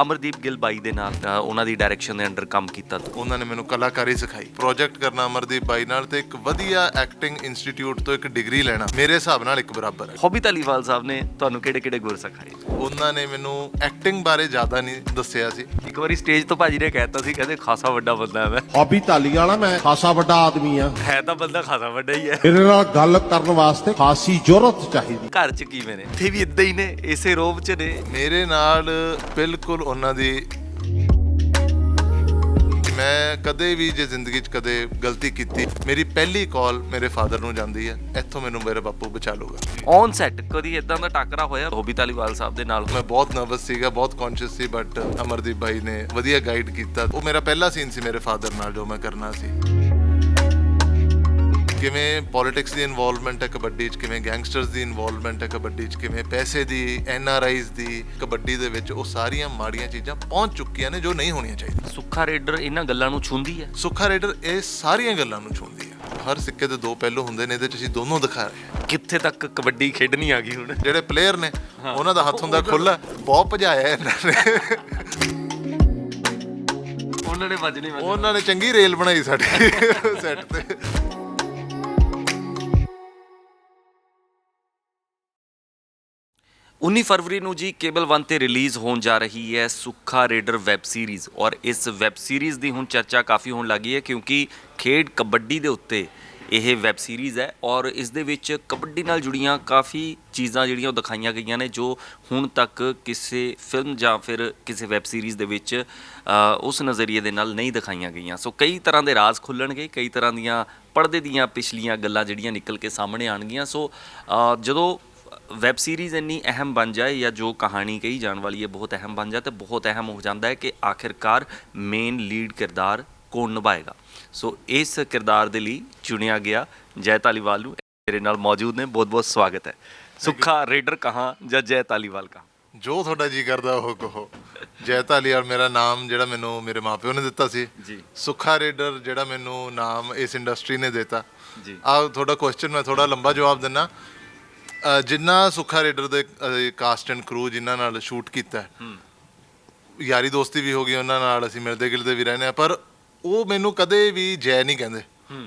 ਅਮਰਦੀਪ ਗਿੱਲ ਬਾਈ ਦੇ ਨਾਲ ਅ, ਉਹਨਾਂ ਦੀ ਡਾਇਰੈਕਸ਼ਨ ਦੇ ਅੰਡਰ ਕੰਮ ਕੀਤਾ ਤੂੰ। ਉਹਨਾਂ ਨੇ ਮੈਨੂੰ ਕਲਾਕਾਰੀ ਸਿਖਾਈ। ਪ੍ਰੋਜੈਕਟ ਕਰਨਾ ਅਮਰਦੀਪ ਬਾਈ ਨਾਲ ਤੇ ਇੱਕ ਵਧੀਆ ਐਕਟਿੰਗ ਇੰਸਟੀਚਿਊਟ ਤੋਂ ਇੱਕ ਡਿਗਰੀ ਲੈਣਾ ਮੇਰੇ ਹਿਸਾਬ ਨਾਲ ਇੱਕ ਬਰਾਬਰ ਹੈ। ਹੌਬੀ ਧਾਲੀਵਾਲ ਸਾਹਿਬ ਨੇ ਤੁਹਾਨੂੰ ਕਿਹੜੇ ਕਿਹੜੇ ਗੁਰ ਸਿਖਾਏ? ਉਹਨਾਂ ਨੇ ਮੈਨੂੰ ਐਕਟਿੰਗ ਬਾਰੇ ਜ਼ਿਆਦਾ ਨਹੀਂ ਦੱਸਿਆ ਸੀ। ਇੱਕ ਵਾਰੀ ਸਟੇਜ ਤੋਂ ਭਾਜੀ ਨੇ ਕਹਿਤਾ ਸੀ ਕਹਿੰਦੇ ਖਾਸਾ ਵੱਡਾ ਬੰਦਾ ਹੈ ਮੈਂ। ਹੌਬੀ ਧਾਲੀ ਵਾਲਾ ਮੈਂ ਖਾਸਾ ਵੱਡਾ ਆਦਮੀ ਆ। ਹੈ ਤਾਂ ਬੰਦਾ ਖਾਸਾ ਵੱਡਾ ਹੀ ਹੈ। ਮੇਰੇ ਨਾਲ ਗੱਲ ਕਰਨ ਵਾਸਤੇ ਖਾਸੀ ਜ਼ਰੂਰਤ ਚਾਹੀਦੀ। ਘਰ 'ਚ ਕਿਵੇਂ ਨੇ? ਇੱਥੇ ਵੀ ਇਦਾਂ ਹੀ ਨੇ ਇਸੇ ਰੋਬ 'ਚ ਨੇ। ਮੇਰੇ ਨਾਲ ਬਿਲਕੁਲ ਉਹਨਾਂ ਦੀ ਮੈਂ ਕਦੇ ਵੀ ਜੇ ਜ਼ਿੰਦਗੀ 'ਚ ਕਦੇ ਗਲਤੀ ਕੀਤੀ ਮੇਰੀ ਪਹਿਲੀ ਕਾਲ ਮੇਰੇ ਫਾਦਰ ਨੂੰ ਜਾਂਦੀ ਹੈ ਇੱਥੋਂ ਮੈਨੂੰ ਮੇਰੇ ਬਾਪੂ ਬਚਾ ਲੂਗਾ ਔਨ ਸੈਟ ਕਦੀ ਇਦਾਂ ਦਾ ਟੱਕਰਾ ਹੋਇਆ? ਹੌਬੀ ਧਾਲੀਵਾਲ ਸਾਹਿਬ ਦੇ ਨਾਲ? ਮੈਂ ਬਹੁਤ ਨਰਵਸ ਸੀਗਾ ਬਹੁਤ ਕੌਨਸ਼ੀਅਸ ਸੀ ਬਟ ਅਮਰਦੀਪ ਭਾਈ ਨੇ ਵਧੀਆ ਗਾਈਡ ਕੀਤਾ। ਉਹ ਮੇਰਾ ਪਹਿਲਾ ਸੀਨ ਸੀ ਮੇਰੇ ਫਾਦਰ ਨਾਲ ਜੋ ਮੈਂ ਕਰਨਾ ਸੀ। ਕਿਵੇਂ ਪੋਲਿਟਿਕਸ ਦੀ ਇਨਵੋਲਵਮੈਂਟ ਹੈ ਕਬੱਡੀ 'ਚ ਕਿਵੇਂ ਗੈਂਗਸਟਰਸ ਦੀ ਇਨਵੋਲਵਮੈਂਟ ਹੈ ਕਬੱਡੀ 'ਚ ਕਿਵੇਂ ਪੈਸੇ ਦੀ ਐਨ ਆਰ ਆਈਜ਼ ਦੀ ਕਬੱਡੀ ਦੇ ਵਿੱਚ ਉਹ ਸਾਰੀਆਂ ਮਾੜੀਆਂ ਚੀਜ਼ਾਂ ਪਹੁੰਚ ਚੁੱਕੀਆਂ ਨੇ ਜੋ ਨਹੀਂ ਹੋਣੀਆਂ ਚਾਹੀਦੀਆਂ। ਸੁੱਖਾ ਰੇਡਰ ਇਹਨਾਂ ਗੱਲਾਂ ਨੂੰ ਛੁੰਦੀ ਹੈ? ਸੁੱਖਾ ਰੇਡਰ ਇਹ ਸਾਰੀਆਂ ਗੱਲਾਂ ਨੂੰ ਛੂੰਹਦੀ ਹੈ। ਹਰ ਸਿੱਕੇ ਦੇ ਦੋ ਪਹਿਲੂ ਹੁੰਦੇ ਨੇ ਇਹਦੇ 'ਚ ਅਸੀਂ ਦੋਨੋਂ ਦਿਖਾ ਰਹੇ ਹਾਂ। ਕਿੱਥੇ ਤੱਕ ਕਬੱਡੀ ਖੇਡਣੀ ਆ ਗਈ ਹੁਣ? ਜਿਹੜੇ ਪਲੇਅਰ ਨੇ ਉਹਨਾਂ ਦਾ ਹੱਥ ਹੁੰਦਾ ਖੁੱਲਾ ਬਹੁਤ ਭਜਾਇਆ ਇਹਨਾਂ ਨੇ। ਉਹਨਾਂ ਨੇ ਵੱਜਣੀ। ਉਹਨਾਂ ਨੇ ਚੰਗੀ ਰੇਲ ਬਣਾਈ ਸਾਡੀ ਸੈੱਟ ਤੇ। 19 ਫਰਵਰੀ ਨੂੰ ਜੀ ਕੇਬਲ 1 ਤੇ ਰਿਲੀਜ਼ ਹੋਣ ਜਾ ਰਹੀ ਹੈ ਸੁੱਖਾ ਰੇਡਰ ਵੈਬ ਸੀਰੀਜ਼ ਔਰ ਇਸ ਵੈਬ ਸੀਰੀਜ਼ ਦੀ ਹੁਣ ਚਰਚਾ ਕਾਫੀ ਹੋਣ ਲੱਗੀ ਹੈ ਕਿਉਂਕਿ ਖੇਡ ਕਬੱਡੀ ਦੇ ਉੱਤੇ ਇਹ ਵੈਬ ਸੀਰੀਜ਼ ਹੈ ਔਰ ਇਸ ਦੇ ਵਿੱਚ ਕਬੱਡੀ ਨਾਲ ਜੁੜੀਆਂ ਕਾਫੀ ਚੀਜ਼ਾਂ ਜਿਹੜੀਆਂ ਉਹ ਦਿਖਾਈਆਂ ਗਈਆਂ ਨੇ ਜੋ ਹੁਣ ਤੱਕ ਕਿਸੇ ਫਿਲਮ ਜਾਂ ਫਿਰ ਕਿਸੇ ਵੈਬ ਸੀਰੀਜ਼ ਦੇ ਵਿੱਚ ਉਸ ਨਜ਼ਰੀਏ ਦੇ ਨਾਲ ਨਹੀਂ ਦਿਖਾਈਆਂ ਗਈਆਂ। ਸੋ ਕਈ ਤਰ੍ਹਾਂ ਦੇ ਰਾਜ਼ ਖੁੱਲਣਗੇ, ਕਈ ਤਰ੍ਹਾਂ ਦੀਆਂ ਪਰਦੇ ਦੀਆਂ ਪਿਛਲੀਆਂ ਗੱਲਾਂ ਜਿਹੜੀਆਂ ਨਿਕਲ ਕੇ ਸਾਹਮਣੇ ਆਣਗੀਆਂ ਸੋ ਜਦੋਂ ਵੈਬ ਸੀਰੀਜ਼ ਇੰਨੀ ਅਹਿਮ ਬਣ ਜਾਏ ਜਾਂ ਜੋ ਕਹਾਣੀ ਕਹੀ ਜਾਣ ਵਾਲੀ ਹੈ ਬਹੁਤ ਅਹਿਮ ਬਣ ਜਾਏ ਤੇ ਬਹੁਤ ਅਹਿਮ ਹੋ ਜਾਂਦਾ ਹੈ ਕਿ ਆਖਿਰਕਾਰ ਮੇਨ ਲੀਡ ਕਿਰਦਾਰ ਕੌਣ ਨਿਭਾਏਗਾ। ਸੋ ਇਸ ਕਿਰਦਾਰ ਦੇ ਲਈ ਚੁਣਿਆ ਗਿਆ ਜੈ ਤਾਲੀਵਾਲ ਨੂੰ। ਮੇਰੇ ਨਾਲ ਮੌਜੂਦ ਨੇ ਬਹੁਤ ਬਹੁਤ ਸਵਾਗਤ ਹੈ। ਸੁੱਖਾ ਰੇਡਰ ਕਹਾਂ ਜਾਂ ਜੈ ਤਾਲੀਵਾਲ ਕਹਾਂ? ਜੋ ਤੁਹਾਡਾ ਜੀ ਕਰਦਾ ਉਹ ਕਹੋ। ਜੈ ਧਾਲੀਵਾਲ ਮੇਰਾ ਨਾਮ ਜਿਹੜਾ ਮੈਨੂੰ ਮੇਰੇ ਮਾਪਿਓ ਨੇ ਦਿੱਤਾ ਸੀ। ਜੀ। ਸੁੱਖਾ ਰੇਡਰ ਜਿਹੜਾ ਮੈਨੂੰ ਨਾਮ ਇਸ ਇੰਡਸਟਰੀ ਨੇ ਦਿੱਤਾ। ਜੀ। ਆ ਤੁਹਾਡਾ ਕੁਐਸਚਨ ਮੈਂ ਥੋੜਾ ਲੰਬਾ ਜਵਾਬ ਦਿੰਨਾ। ਅ, ਜਿੰਨਾ ਸੁੱਖਾ ਰੇਡਰ ਦੇ ਕਾਸਟ ਐਂਡ ਕਰੂ ਜਿਨ੍ਹਾਂ ਨਾਲ ਸ਼ੂਟ ਕੀਤਾ ਹੈ, ਯਾਰੀ ਦੋਸਤੀ ਵੀ ਹੋ ਗਈ ਉਹਨਾਂ ਨਾਲ ਅਸੀਂ ਮਿਲਦੇ ਗਿਲਦੇ ਵੀ ਰਹਿੰਦੇ ਆ ਪਰ ਉਹ ਮੈਨੂੰ ਕਦੇ ਵੀ ਜੈ ਨਹੀਂ ਕਹਿੰਦੇ।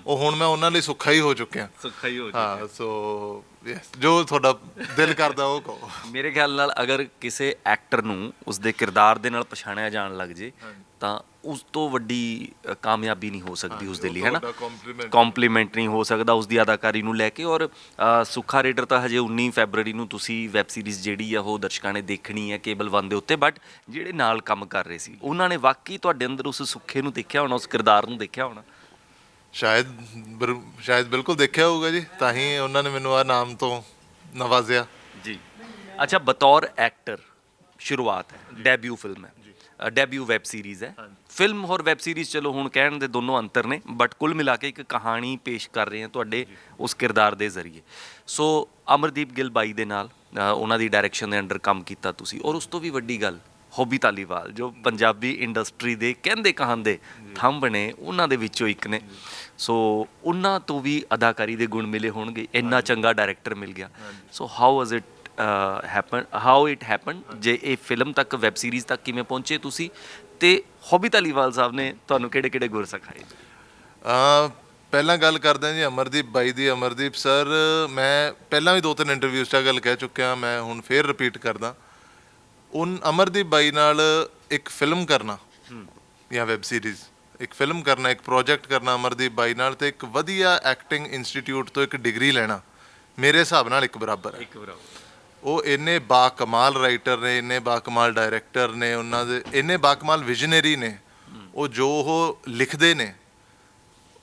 ਉਹ ਹੁਣ ਮੈਂ ਉਹਨਾਂ ਲਈ ਸੁੱਖਾ ਹੀ ਹੋ ਚੁੱਕਿਆ। ਸੁੱਖਾ ਹੀ ਹੋ ਹਾਂ ਸੋ ਯੈਸ ਜੋ ਤੁਹਾਡਾ ਦਿਲ ਕਰਦਾ ਉਹ ਕਹੋ। ਮੇਰੇ ਖਿਆਲ ਨਾਲ ਅਗਰ ਕਿਸੇ ਐਕਟਰ ਨੂੰ ਉਸਦੇ ਕਿਰਦਾਰ ਦੇ ਨਾਲ ਪਛਾਣਿਆ ਜਾਣ ਲੱਗ ਜੇ ਤਾਂ ਉਸ ਤੋਂ ਵੱਡੀ ਅ, ਕਾਮਯਾਬੀ ਨਹੀਂ ਹੋ ਸਕਦੀ ਉਸਦੇ ਲਈ ਹੈ ਨਾ? ਤੁਹਾਡਾ compliment ਕੰਪਲੀਮੈਂਟ ਨਹੀਂ ਹੋ ਸਕਦਾ ਉਸਦੀ ਅਦਾਕਾਰੀ ਨੂੰ ਲੈ ਕੇ ਔਰ ਅ, ਸੁੱਖਾ ਰੇਡਰ ਤਾਂ ਹਜੇ 19 ਫੈਬਰੂਰੀ ਨੂੰ ਤੁਸੀਂ ਵੈਬ ਸੀਰੀਜ਼ ਜਿਹੜੀ ਆ ਉਹ ਦਰਸ਼ਕਾਂ ਨੇ ਦੇਖਣੀ ਹੈ ਕੇਬਲ 1 ਦੇ ਉੱਤੇ ਬਟ ਜਿਹੜੇ ਨਾਲ ਕੰਮ ਕਰ ਰਹੇ ਸੀ ਉਹਨਾਂ ਨੇ ਵਾਕਈ ਤੁਹਾਡੇ ਅੰਦਰ ਉਸ ਸੁੱਖੇ ਨੂੰ ਦੇਖਿਆ ਹੋਣਾ ਉਸ ਕਿਰਦਾਰ ਨੂੰ ਦੇਖਿਆ ਹੋਣਾ? ਸ਼ਾਇਦ ਬਰ- ਸ਼ਾਇਦ ਬਿਲਕੁਲ ਦੇਖਿਆ ਹੋਊਗਾ ਜੀ ਤਾਂ ਹੀ ਉਹਨਾਂ ਨੇ ਮੈਨੂੰ ਆ ਨਾਮ ਤੋਂ ਨਵਾਜ਼ਿਆ। ਜੀ। ਅੱਛਾ ਬਤੌਰ ਐਕਟਰ ਸ਼ੁਰੂਆਤ ਹੈ ਡੈਬਿਊ ਫਿਲਮ ਹੈ। ਡੈਬਿਊ ਵੈਬ ਸੀਰੀਜ਼ ਹੈ। ਫਿਲਮ ਹੋਰ ਵੈਬ ਸੀਰੀਜ਼ ਚਲੋ ਹੁਣ ਕਹਿਣ ਦੇ ਦੋਨੋਂ ਅੰਤਰ ਨੇ ਬਟ ਕੁੱਲ ਮਿਲਾ ਕੇ ਇੱਕ ਕਹਾਣੀ ਪੇਸ਼ ਕਰ ਰਹੇ ਹਾਂ ਤੁਹਾਡੇ ਉਸ ਕਿਰਦਾਰ ਦੇ ਜ਼ਰੀਏ। ਸੋ ਅਮਰਦੀਪ ਗਿੱਲ ਬਾਈ ਦੇ ਨਾਲ ਉਹਨਾਂ ਦੀ ਡਾਇਰੈਕਸ਼ਨ ਦੇ ਅੰਡਰ ਕੰਮ ਕੀਤਾ ਤੁਸੀਂ। ਔਰ ਉਸ ਤੋਂ ਵੀ ਵੱਡੀ ਗੱਲ ਹੌਬੀ ਤਾਲੀਵਾਲ ਜੋ ਪੰਜਾਬੀ ਇੰਡਸਟਰੀ ਦੇ ਕਹਿੰਦੇ ਕਹਾਂਦੇ ਥੰਬ ਨੇ ਉਹਨਾਂ ਦੇ ਵਿੱਚੋਂ ਇੱਕ ਨੇ। ਸੋ ਉਹਨਾਂ ਤੋਂ ਵੀ ਅਦਾਕਾਰੀ ਦੇ ਗੁਣ ਮਿਲੇ ਹੋਣਗੇ ਇੰਨਾ ਚੰਗਾ ਡਾਇਰੈਕਟਰ ਮਿਲ ਗਿਆ। So how was it happen how it happen ਜੇ ਇਹ ਫਿਲਮ ਤੱਕ ਵੈਬ ਸੀਰੀਜ਼ ਤੱਕ ਕਿਵੇਂ ਪਹੁੰਚੇ ਤੁਸੀਂ? ਤੇ ਹੌਬੀ ਤਾਲੀਵਾਲ ਸਾਹਿਬ ਨੇ ਤੁਹਾਨੂੰ ਕਿਹੜੇ ਕਿਹੜੇ ਗੁਰ ਸਿਖਾਏ? ਅ ਪਹਿਲਾਂ ਗੱਲ ਕਰਦੇ ਹਾਂ ਜੀ ਅਮਰਦੀਪ ਬਾਈ ਦੀ। ਅਮਰਦੀਪ ਸਰ ਮੈਂ ਪਹਿਲਾਂ ਵੀ ਦੋ ਤਿੰਨ ਇੰਟਰਵਿਊਜ਼ 'ਚ ਗੱਲ ਕਹਿ ਚੁੱਕਿਆ ਮੈਂ ਹੁਣ ਫੇਰ ਰਿਪੀਟ ਕਰਦਾ। ਉਨ ਅਮਰਦੀਪ ਬਾਈ ਨਾਲ ਇੱਕ ਫਿਲਮ ਕਰਨਾ ਜਾਂ ਵੈਬ ਸੀਰੀਜ਼ ਇੱਕ ਫਿਲਮ ਕਰਨਾ ਇੱਕ ਪ੍ਰੋਜੈਕਟ ਕਰਨਾ ਅਮਰਦੀਪ ਬਾਈ ਨਾਲ ਤੇ ਇੱਕ ਵਧੀਆ ਐਕਟਿੰਗ ਇੰਸਟੀਚਿਊਟ ਤੋਂ ਇੱਕ ਡਿਗਰੀ ਲੈਣਾ ਮੇਰੇ ਹਿਸਾਬ ਨਾਲ ਇੱਕ ਬਰਾਬਰ ਹੈ। ਇੱਕ ਬਰਾਬਰ। ਉਹ ਇੰਨੇ ਬਾ ਕਮਾਲ ਰਾਈਟਰ ਨੇ ਇੰਨੇ ਬਾ ਕਮਾਲ ਡਾਇਰੈਕਟਰ ਨੇ ਉਹਨਾਂ ਦੇ ਇੰਨੇ ਬਾ ਕਮਾਲ ਵਿਜ਼ਨਰੀ ਨੇ ਉਹ ਜੋ ਉਹ ਲਿਖਦੇ ਨੇ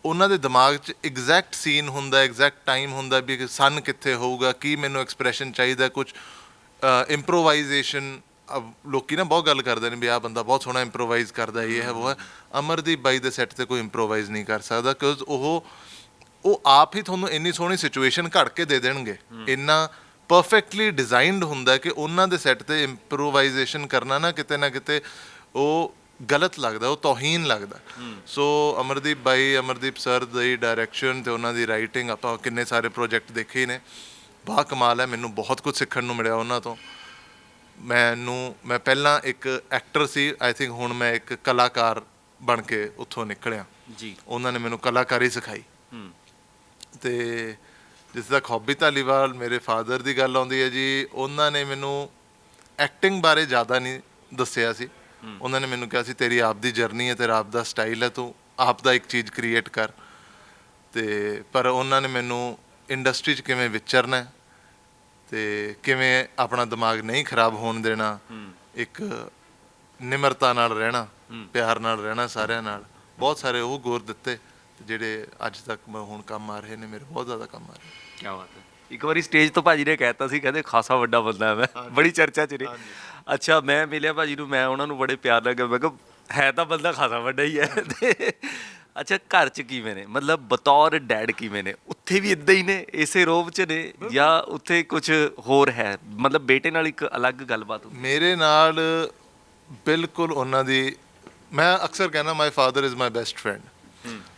ਉਹਨਾਂ ਦੇ ਦਿਮਾਗ 'ਚ ਐਗਜ਼ੈਕਟ ਸੀਨ ਹੁੰਦਾ ਐਗਜ਼ੈਕਟ ਟਾਈਮ ਹੁੰਦਾ ਵੀ ਸਨ ਕਿੱਥੇ ਹੋਊਗਾ ਕੀ ਮੈਨੂੰ ਐਕਸਪ੍ਰੈਸ਼ਨ ਚਾਹੀਦਾ ਕੁਝ ਇੰਪਰੋਵਾਈਜ਼ੇਸ਼ਨ ਲੋਕੀ ਨਾ ਬਹੁਤ ਗੱਲ ਕਰਦੇ ਨੇ ਵੀ ਆਹ ਬੰਦਾ ਬਹੁਤ ਸੋਹਣਾ ਇੰਪਰੋਵਾਈਜ਼ ਕਰਦਾ ਇਹ ਹੈ ਉਹ ਹੈ। ਅਮਰਦੀਪ ਬਾਈ ਦੇ ਸੈੱਟ ਤੇ ਕੋਈ ਇੰਪਰੋਵਾਈਜ਼ ਨਹੀਂ ਕਰ ਸਕਦਾ ਕਿਉਂਕਿ ਉਹ ਉਹ ਆਪ ਹੀ ਤੁਹਾਨੂੰ ਇੰਨੀ ਸੋਹਣੀ ਸਿਚੁਏਸ਼ਨ ਘੜ ਕੇ ਦੇ ਦੇਣਗੇ। ਇੰਨਾ ਪਰਫੈਕਟਲੀ ਡਿਜ਼ਾਈਨਡ ਹੁੰਦਾ ਕਿ ਉਹਨਾਂ ਦੇ ਸੈੱਟ ਤੇ ਇੰਪਰੋਵਾਈਜ਼ੇਸ਼ਨ ਕਰਨਾ ਨਾ ਕਿਤੇ ਨਾ ਕਿਤੇ ਉਹ ਗਲਤ ਲੱਗਦਾ ਉਹ ਤੋਹੀਨ ਲੱਗਦਾ। ਸੋ ਅਮਰਦੀਪ ਬਾਈ ਅਮਰਦੀਪ ਸਰ ਦੀ ਡਾਇਰੈਕਸ਼ਨ ਤੇ ਉਹਨਾਂ ਦੀ ਰਾਈਟਿੰਗ ਆਪਾਂ ਕਿੰਨੇ ਸਾਰੇ ਪ੍ਰੋਜੈਕਟ ਦੇਖੇ ਨੇ। ਬਾ ਕਮਾਲ ਹੈ ਮੈਨੂੰ ਬਹੁਤ ਕੁਝ ਸਿੱਖਣ ਨੂੰ ਮਿਲਿਆ ਉਹਨਾਂ ਤੋਂ। ਮੈਨੂੰ ਮੈਂ ਪਹਿਲਾਂ ਇੱਕ ਐਕਟਰ ਸੀ ਆਈ ਥਿੰਕ ਹੁਣ ਮੈਂ ਇੱਕ ਕਲਾਕਾਰ ਬਣ ਕੇ ਉੱਥੋਂ ਨਿਕਲਿਆ। ਜੀ। ਉਹਨਾਂ ਨੇ ਮੈਨੂੰ ਕਲਾਕਾਰੀ ਸਿਖਾਈ। ਹੂੰ। ਤੇ ਜਿਸ ਤੱਕ ਹੌਬੀ ਧਾਲੀਵਾਲ ਮੇਰੇ ਫਾਦਰ ਦੀ ਗੱਲ ਆਉਂਦੀ ਹੈ ਜੀ ਉਹਨਾਂ ਨੇ ਮੈਨੂੰ ਐਕਟਿੰਗ ਬਾਰੇ ਜ਼ਿਆਦਾ ਨਹੀਂ ਦੱਸਿਆ ਸੀ। ਉਹਨਾਂ ਨੇ ਮੈਨੂੰ ਕਿਹਾ ਸੀ ਤੇਰੀ ਆਪ ਦੀ ਜਰਨੀ ਹੈ ਤੇਰਾ ਆਪ ਦਾ ਸਟਾਈਲ ਹੈ ਤੂੰ ਆਪ ਦਾ ਇੱਕ ਚੀਜ਼ ਕ੍ਰੀਏਟ ਕਰ। ਤੇ ਪਰ ਉਹਨਾਂ ਨੇ ਮੈਨੂੰ ਇੰਡਸਟਰੀ 'ਚ ਕਿਵੇਂ ਵਿਚਰਨਾ ਤੇ ਕਿਵੇਂ ਆਪਣਾ ਦਿਮਾਗ ਨਹੀਂ ਖਰਾਬ ਹੋਣ ਦੇਣਾ ਇੱਕ ਨਿਮਰਤਾ ਨਾਲ ਰਹਿਣਾ ਪਿਆਰ ਨਾਲ ਰਹਿਣਾ ਸਾਰਿਆਂ ਨਾਲ ਬਹੁਤ ਸਾਰੇ ਉਹ ਗੁਰ ਦਿੱਤੇ ਜਿਹੜੇ ਅੱਜ ਤੱਕ ਮੈਂ ਹੁਣ ਕੰਮ ਆ ਰਹੇ ਨੇ ਮੇਰੇ ਬਹੁਤ ਜ਼ਿਆਦਾ ਕੰਮ ਆ ਰਹੇ ਕੀ ਬਾਤ ਹੈ। ਇੱਕ ਵਾਰੀ ਸਟੇਜ ਤੋਂ ਭਾਜੀ ਨੇ ਕਹਿਤਾ ਸੀ ਕਹਿੰਦੇ ਖਾਸਾ ਵੱਡਾ ਬੰਦਾ ਹੈ ਮੈਂ। ਬੜੀ ਚਰਚਾ ਚ ਨੇ ਅੱਛਾ ਮੈਂ ਮਿਲਿਆ ਭਾਜੀ ਨੂੰ ਮੈਂ ਉਹਨਾਂ ਨੂੰ ਬੜੇ ਪਿਆਰ ਨਾਲ ਕਿਹਾ ਮੈਂ ਕਿਹਾ ਹੈ ਤਾਂ ਬੰਦਾ ਖਾਸਾ ਵੱਡਾ ਹੀ ਹੈ। ਤੇ ਅੱਛਾ ਘਰ ਚ ਕਿਵੇਂ ਨੇ? ਮਤਲਬ ਬਤੌਰ ਡੈਡ ਕਿਵੇਂ ਨੇ? ਉੱਥੇ ਵੀ ਇਦਾਂ ਹੀ ਨੇ? ਇਸੇ ਰੋਬ ਚ ਨੇ? ਜਾਂ ਉੱਥੇ ਕੁਝ ਹੋਰ ਹੈ? ਮਤਲਬ ਬੇਟੇ ਨਾਲ ਇੱਕ ਅਲੱਗ ਗੱਲਬਾਤ ਹੁੰਦੀ ਮੇਰੇ ਨਾਲ ਬਿਲਕੁਲ ਉਹਨਾਂ ਦੀ ਮੈਂ ਅਕਸਰ ਕਹਿੰਦਾ my father is my best friend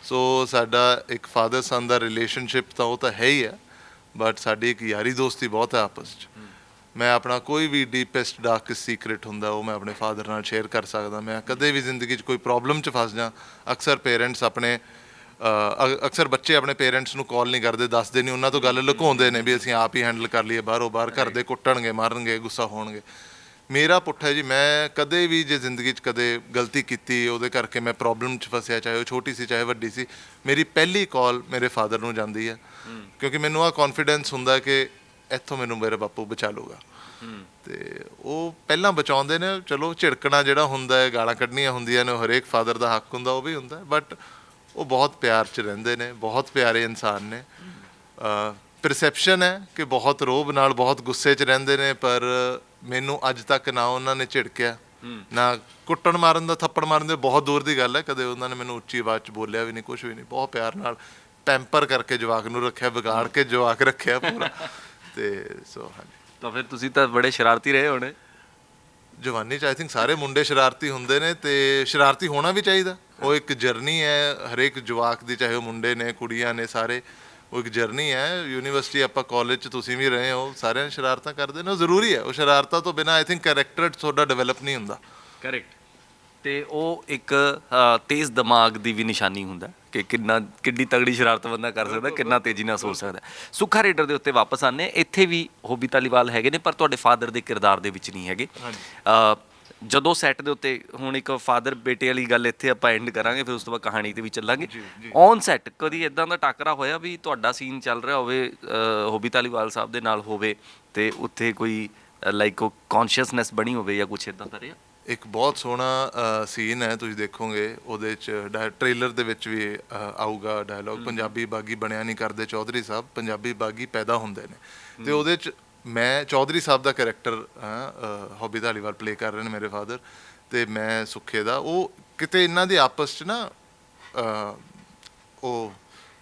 so ਸਾਡਾ ਇੱਕ ਫਾਦਰ ਸਨ ਦਾ ਰਿਲੇਸ਼ਨਸ਼ਿਪ ਤਾਂ ਉਹ ਤਾਂ ਹੈ ਹੀ ਹੈ। ਬਟ ਸਾਡੀ ਇੱਕ ਯਾਰੀ ਦੋਸਤੀ ਬਹੁਤ ਹੈ ਆਪਸ 'ਚ। ਮੈਂ ਆਪਣਾ ਕੋਈ ਵੀ ਡੀਪੈਸਟ ਡਾਰਕੈਸਟ ਸੀਕ੍ਰੇਟ ਹੁੰਦਾ ਉਹ ਮੈਂ ਆਪਣੇ ਫਾਦਰ ਨਾਲ ਸ਼ੇਅਰ ਕਰ ਸਕਦਾ। ਮੈਂ ਕਦੇ ਵੀ ਜ਼ਿੰਦਗੀ 'ਚ ਕੋਈ ਪ੍ਰੋਬਲਮ 'ਚ ਫਸ ਜਾ ਅਕਸਰ ਪੇਰੈਂਟਸ ਆਪਣੇ ਅਕਸਰ ਬੱਚੇ ਆਪਣੇ ਪੇਰੈਂਟਸ ਨੂੰ ਕਾਲ ਨਹੀਂ ਕਰਦੇ ਦੱਸਦੇ ਨਹੀਂ ਉਹਨਾਂ ਤੋਂ ਗੱਲ ਲੁਕਾਉਂਦੇ ਨੇ ਵੀ ਅਸੀਂ ਆਪ ਹੀ ਹੈਂਡਲ ਕਰ ਲਈਏ ਬਾਹਰੋਂ ਬਾਹਰ ਘਰ ਦੇ ਕੁੱਟਣਗੇ ਮਾਰਨਗੇ ਗੁੱਸਾ ਹੋਣਗੇ। ਮੇਰਾ ਪੁੱਠ ਹੈ ਜੀ ਮੈਂ ਕਦੇ ਵੀ ਜੇ ਜ਼ਿੰਦਗੀ 'ਚ ਕਦੇ ਗਲਤੀ ਕੀਤੀ ਉਹਦੇ ਕਰਕੇ ਮੈਂ ਪ੍ਰੋਬਲਮ 'ਚ ਫਸਿਆ ਚਾਹੇ ਉਹ ਛੋਟੀ ਸੀ ਚਾਹੇ ਵੱਡੀ ਸੀ ਮੇਰੀ ਪਹਿਲੀ ਕਾਲ ਮੇਰੇ ਫਾਦਰ ਨੂੰ ਜਾਂਦੀ ਹੈ। ਕਿਉਂਕਿ ਮੈਨੂੰ ਆ ਕੌਨਫੀਡੈਂਸ ਹੁੰਦਾ ਕਿ ਇੱਥੋਂ ਮੈਨੂੰ ਮੇਰੇ ਬਾਪੂ ਬਚਾ ਲੂਗਾ ਤੇ ਉਹ ਪਹਿਲਾਂ ਬਚਾਉਂਦੇ ਨੇ ਚਲੋ ਝਿੜਕਣਾ ਜਿਹੜਾ ਹੁੰਦਾ ਹੈ ਗਾਲਾਂ ਕੱਢਣੀਆਂ ਹੁੰਦੀਆਂ ਨੇ ਹਰੇਕ ਫਾਦਰ ਦਾ ਹੱਕ ਹੁੰਦਾ ਉਹ ਵੀ ਹੁੰਦਾ ਬਟ ਉਹ ਬਹੁਤ ਪਿਆਰ 'ਚ ਰਹਿੰਦੇ ਨੇ ਬਹੁਤ ਪਿਆਰੇ ਇਨਸਾਨ ਨੇ। ਪਰਸੈਪਸ਼ਨ ਹੈ ਕਿ ਬਹੁਤ ਰੋਬ ਨਾਲ ਬਹੁਤ ਗੁੱਸੇ 'ਚ ਰਹਿੰਦੇ ਨੇ ਪਰ ਮੈਨੂੰ ਅੱਜ ਤੱਕ ਨਾ ਉਹਨਾਂ ਨੇ ਝਿੜਕਿਆ। ਨਾ ਕੁੱਟਣ ਮਾਰਨ ਦਾ ਥੱਪੜ ਮਾਰਨ ਦੇ ਬਹੁਤ ਦੂਰ ਦੀ ਗੱਲ ਹੈ। ਕਦੇ ਉਹਨਾਂ ਨੇ ਮੈਨੂੰ ਉੱਚੀ ਆਵਾਜ਼ 'ਚ ਬੋਲਿਆ ਵੀ ਨਹੀਂ ਕੁਝ ਵੀ ਨਹੀਂ। ਬਹੁਤ ਪਿਆਰ ਨਾਲ ਪੈਂਪਰ ਕਰਕੇ ਜਵਾਕ ਨੂੰ ਰੱਖਿਆ ਵਿਗਾੜ ਕੇ ਜਵਾਕ ਰੱਖਿਆ ਪੂਰਾ। ਤੇ ਸੋ ਹਾਂਜੀ। ਤਾਂ ਫਿਰ ਤੁਸੀਂ ਤਾਂ ਬੜੇ ਸ਼ਰਾਰਤੀ ਰਹੇ ਹੋਣੇ। ਜਵਾਨੀ ਚ ਆਈ ਥਿੰਕ ਸਾਰੇ ਮੁੰਡੇ ਸ਼ਰਾਰਤੀ ਹੁੰਦੇ ਨੇ ਤੇ ਸ਼ਰਾਰਤੀ ਹੋਣਾ ਵੀ ਚਾਹੀਦਾ। ਉਹ ਇੱਕ ਜਰਨੀ ਹੈ ਹਰੇਕ ਜਵਾਕ ਦੀ ਚਾਹੇ ਉਹ ਮੁੰਡੇ ਨੇ ਕੁੜੀਆਂ ਨੇ ਸਾਰੇ। ਉਹ ਇੱਕ ਜਰਨੀ ਹੈ ਯੂਨੀਵਰਸਿਟੀ ਆਪਾਂ ਕਾਲਜ ਚ ਤੁਸੀਂ ਵੀ ਰਹੇ ਹੋ ਸਾਰਿਆਂ ਸ਼ਰਾਰਤਾਂ ਕਰਦੇ ਨੇ ਉਹ ਜ਼ਰੂਰੀ ਹੈ ਉਹ ਸ਼ਰਾਰਤਾਂ ਤੋਂ ਬਿਨਾ ਆਈ ਥਿੰਕ ਕੈਰੈਕਟਰ ਤੁਹਾਡਾ ਡਿਵੈਲਪ ਨਹੀਂ ਹੁੰਦਾ। ਕਰੈਕਟ ਤੇ ਉਹ ਇੱਕ ਤੇਜ਼ ਦਿਮਾਗ ਦੀ ਵੀ ਨਿਸ਼ਾਨੀ ਹੁੰਦਾ ਕਿ ਕਿੰਨਾ ਕਿੰਨੀ ਤਗੜੀ ਸ਼ਰਾਰਤ ਬੰਦਾ ਕਰ ਸਕਦਾ ਕਿੰਨਾ ਤੇਜ਼ੀ ਨਾਲ ਸੋਚ ਸਕਦਾ। ਸੁੱਖਾ ਰੇਡਰ ਦੇ ਉੱਤੇ ਵਾਪਸ ਆਨੇ ਇੱਥੇ ਵੀ ਹੋਬੀ ਤਾਲੀਵਾਲ ਹੈਗੇ ਨੇ ਪਰ ਤੁਹਾਡੇ ਫਾਦਰ ਦੇ ਕਿਰਦਾਰ ਦੇ ਵਿੱਚ ਨਹੀਂ ਹੈਗੇ। ਜਦੋਂ ਸੈੱਟ ਦੇ ਉੱਤੇ ਹੁਣ ਇੱਕ ਫਾਦਰ ਬੇਟੇ ਵਾਲੀ ਗੱਲ ਇੱਥੇ ਆਪਾਂ ਐਂਡ ਕਰਾਂਗੇ ਫਿਰ ਉਸ ਤੋਂ ਬਾਅਦ ਕਹਾਣੀ ਤੇ ਵੀ ਚੱਲਾਂਗੇ। ਔਨ ਸੈੱਟ ਕਦੀ ਇਦਾਂ ਦਾ ਟੱਕਰਾ ਹੋਇਆ ਵੀ ਤੁਹਾਡਾ ਸੀਨ ਚੱਲ ਰਿਹਾ ਹੋਵੇ ਹੋਬੀ ਤਾਲੀਵਾਲ ਸਾਹਿਬ ਦੇ ਨਾਲ ਹੋਵੇ ਤੇ ਉੱਥੇ ਕੋਈ ਲਾਈਕ ਉਹ ਕੌਨਸ਼ੀਅਸਨੈਸ ਬਣੀ ਹੋਵੇ ਜਾਂ ਕੁਛ ਇਦਾਂ ਦਾ ਰਿਹਾ? ਇੱਕ ਬਹੁਤ ਸੋਹਣਾ ਸੀਨ ਹੈ ਤੁਸੀਂ ਦੇਖੋਗੇ ਉਹਦੇ ਚ ਟ੍ਰੇਲਰ ਦੇ ਵਿੱਚ ਵੀ ਆਊਗਾ ਡਾਇਲੌਗ ਪੰਜਾਬੀ ਬਾਗੀ ਬਣਿਆ ਨਹੀਂ ਕਰਦੇ ਚੌਧਰੀ ਸਾਹਿਬ ਪੰਜਾਬੀ ਬਾਗੀ ਪੈਦਾ ਹੁੰਦੇ ਨੇ। ਤੇ ਉਹਦੇ ਚ ਮੈਂ ਚੌਧਰੀ ਸਾਹਿਬ ਦਾ ਕੈਰੈਕਟਰ ਹੌਬੀ ਧਾਲੀਵਾਲ ਪਲੇ ਕਰ ਰਹੇ ਨੇ ਮੇਰੇ ਫਾਦਰ ਤੇ ਮੈਂ ਸੁੱਖੇ ਦਾ। ਉਹ ਕਿਤੇ ਇਹਨਾਂ ਦੀ ਆਪਸ ਚ ਨਾ ਉਹ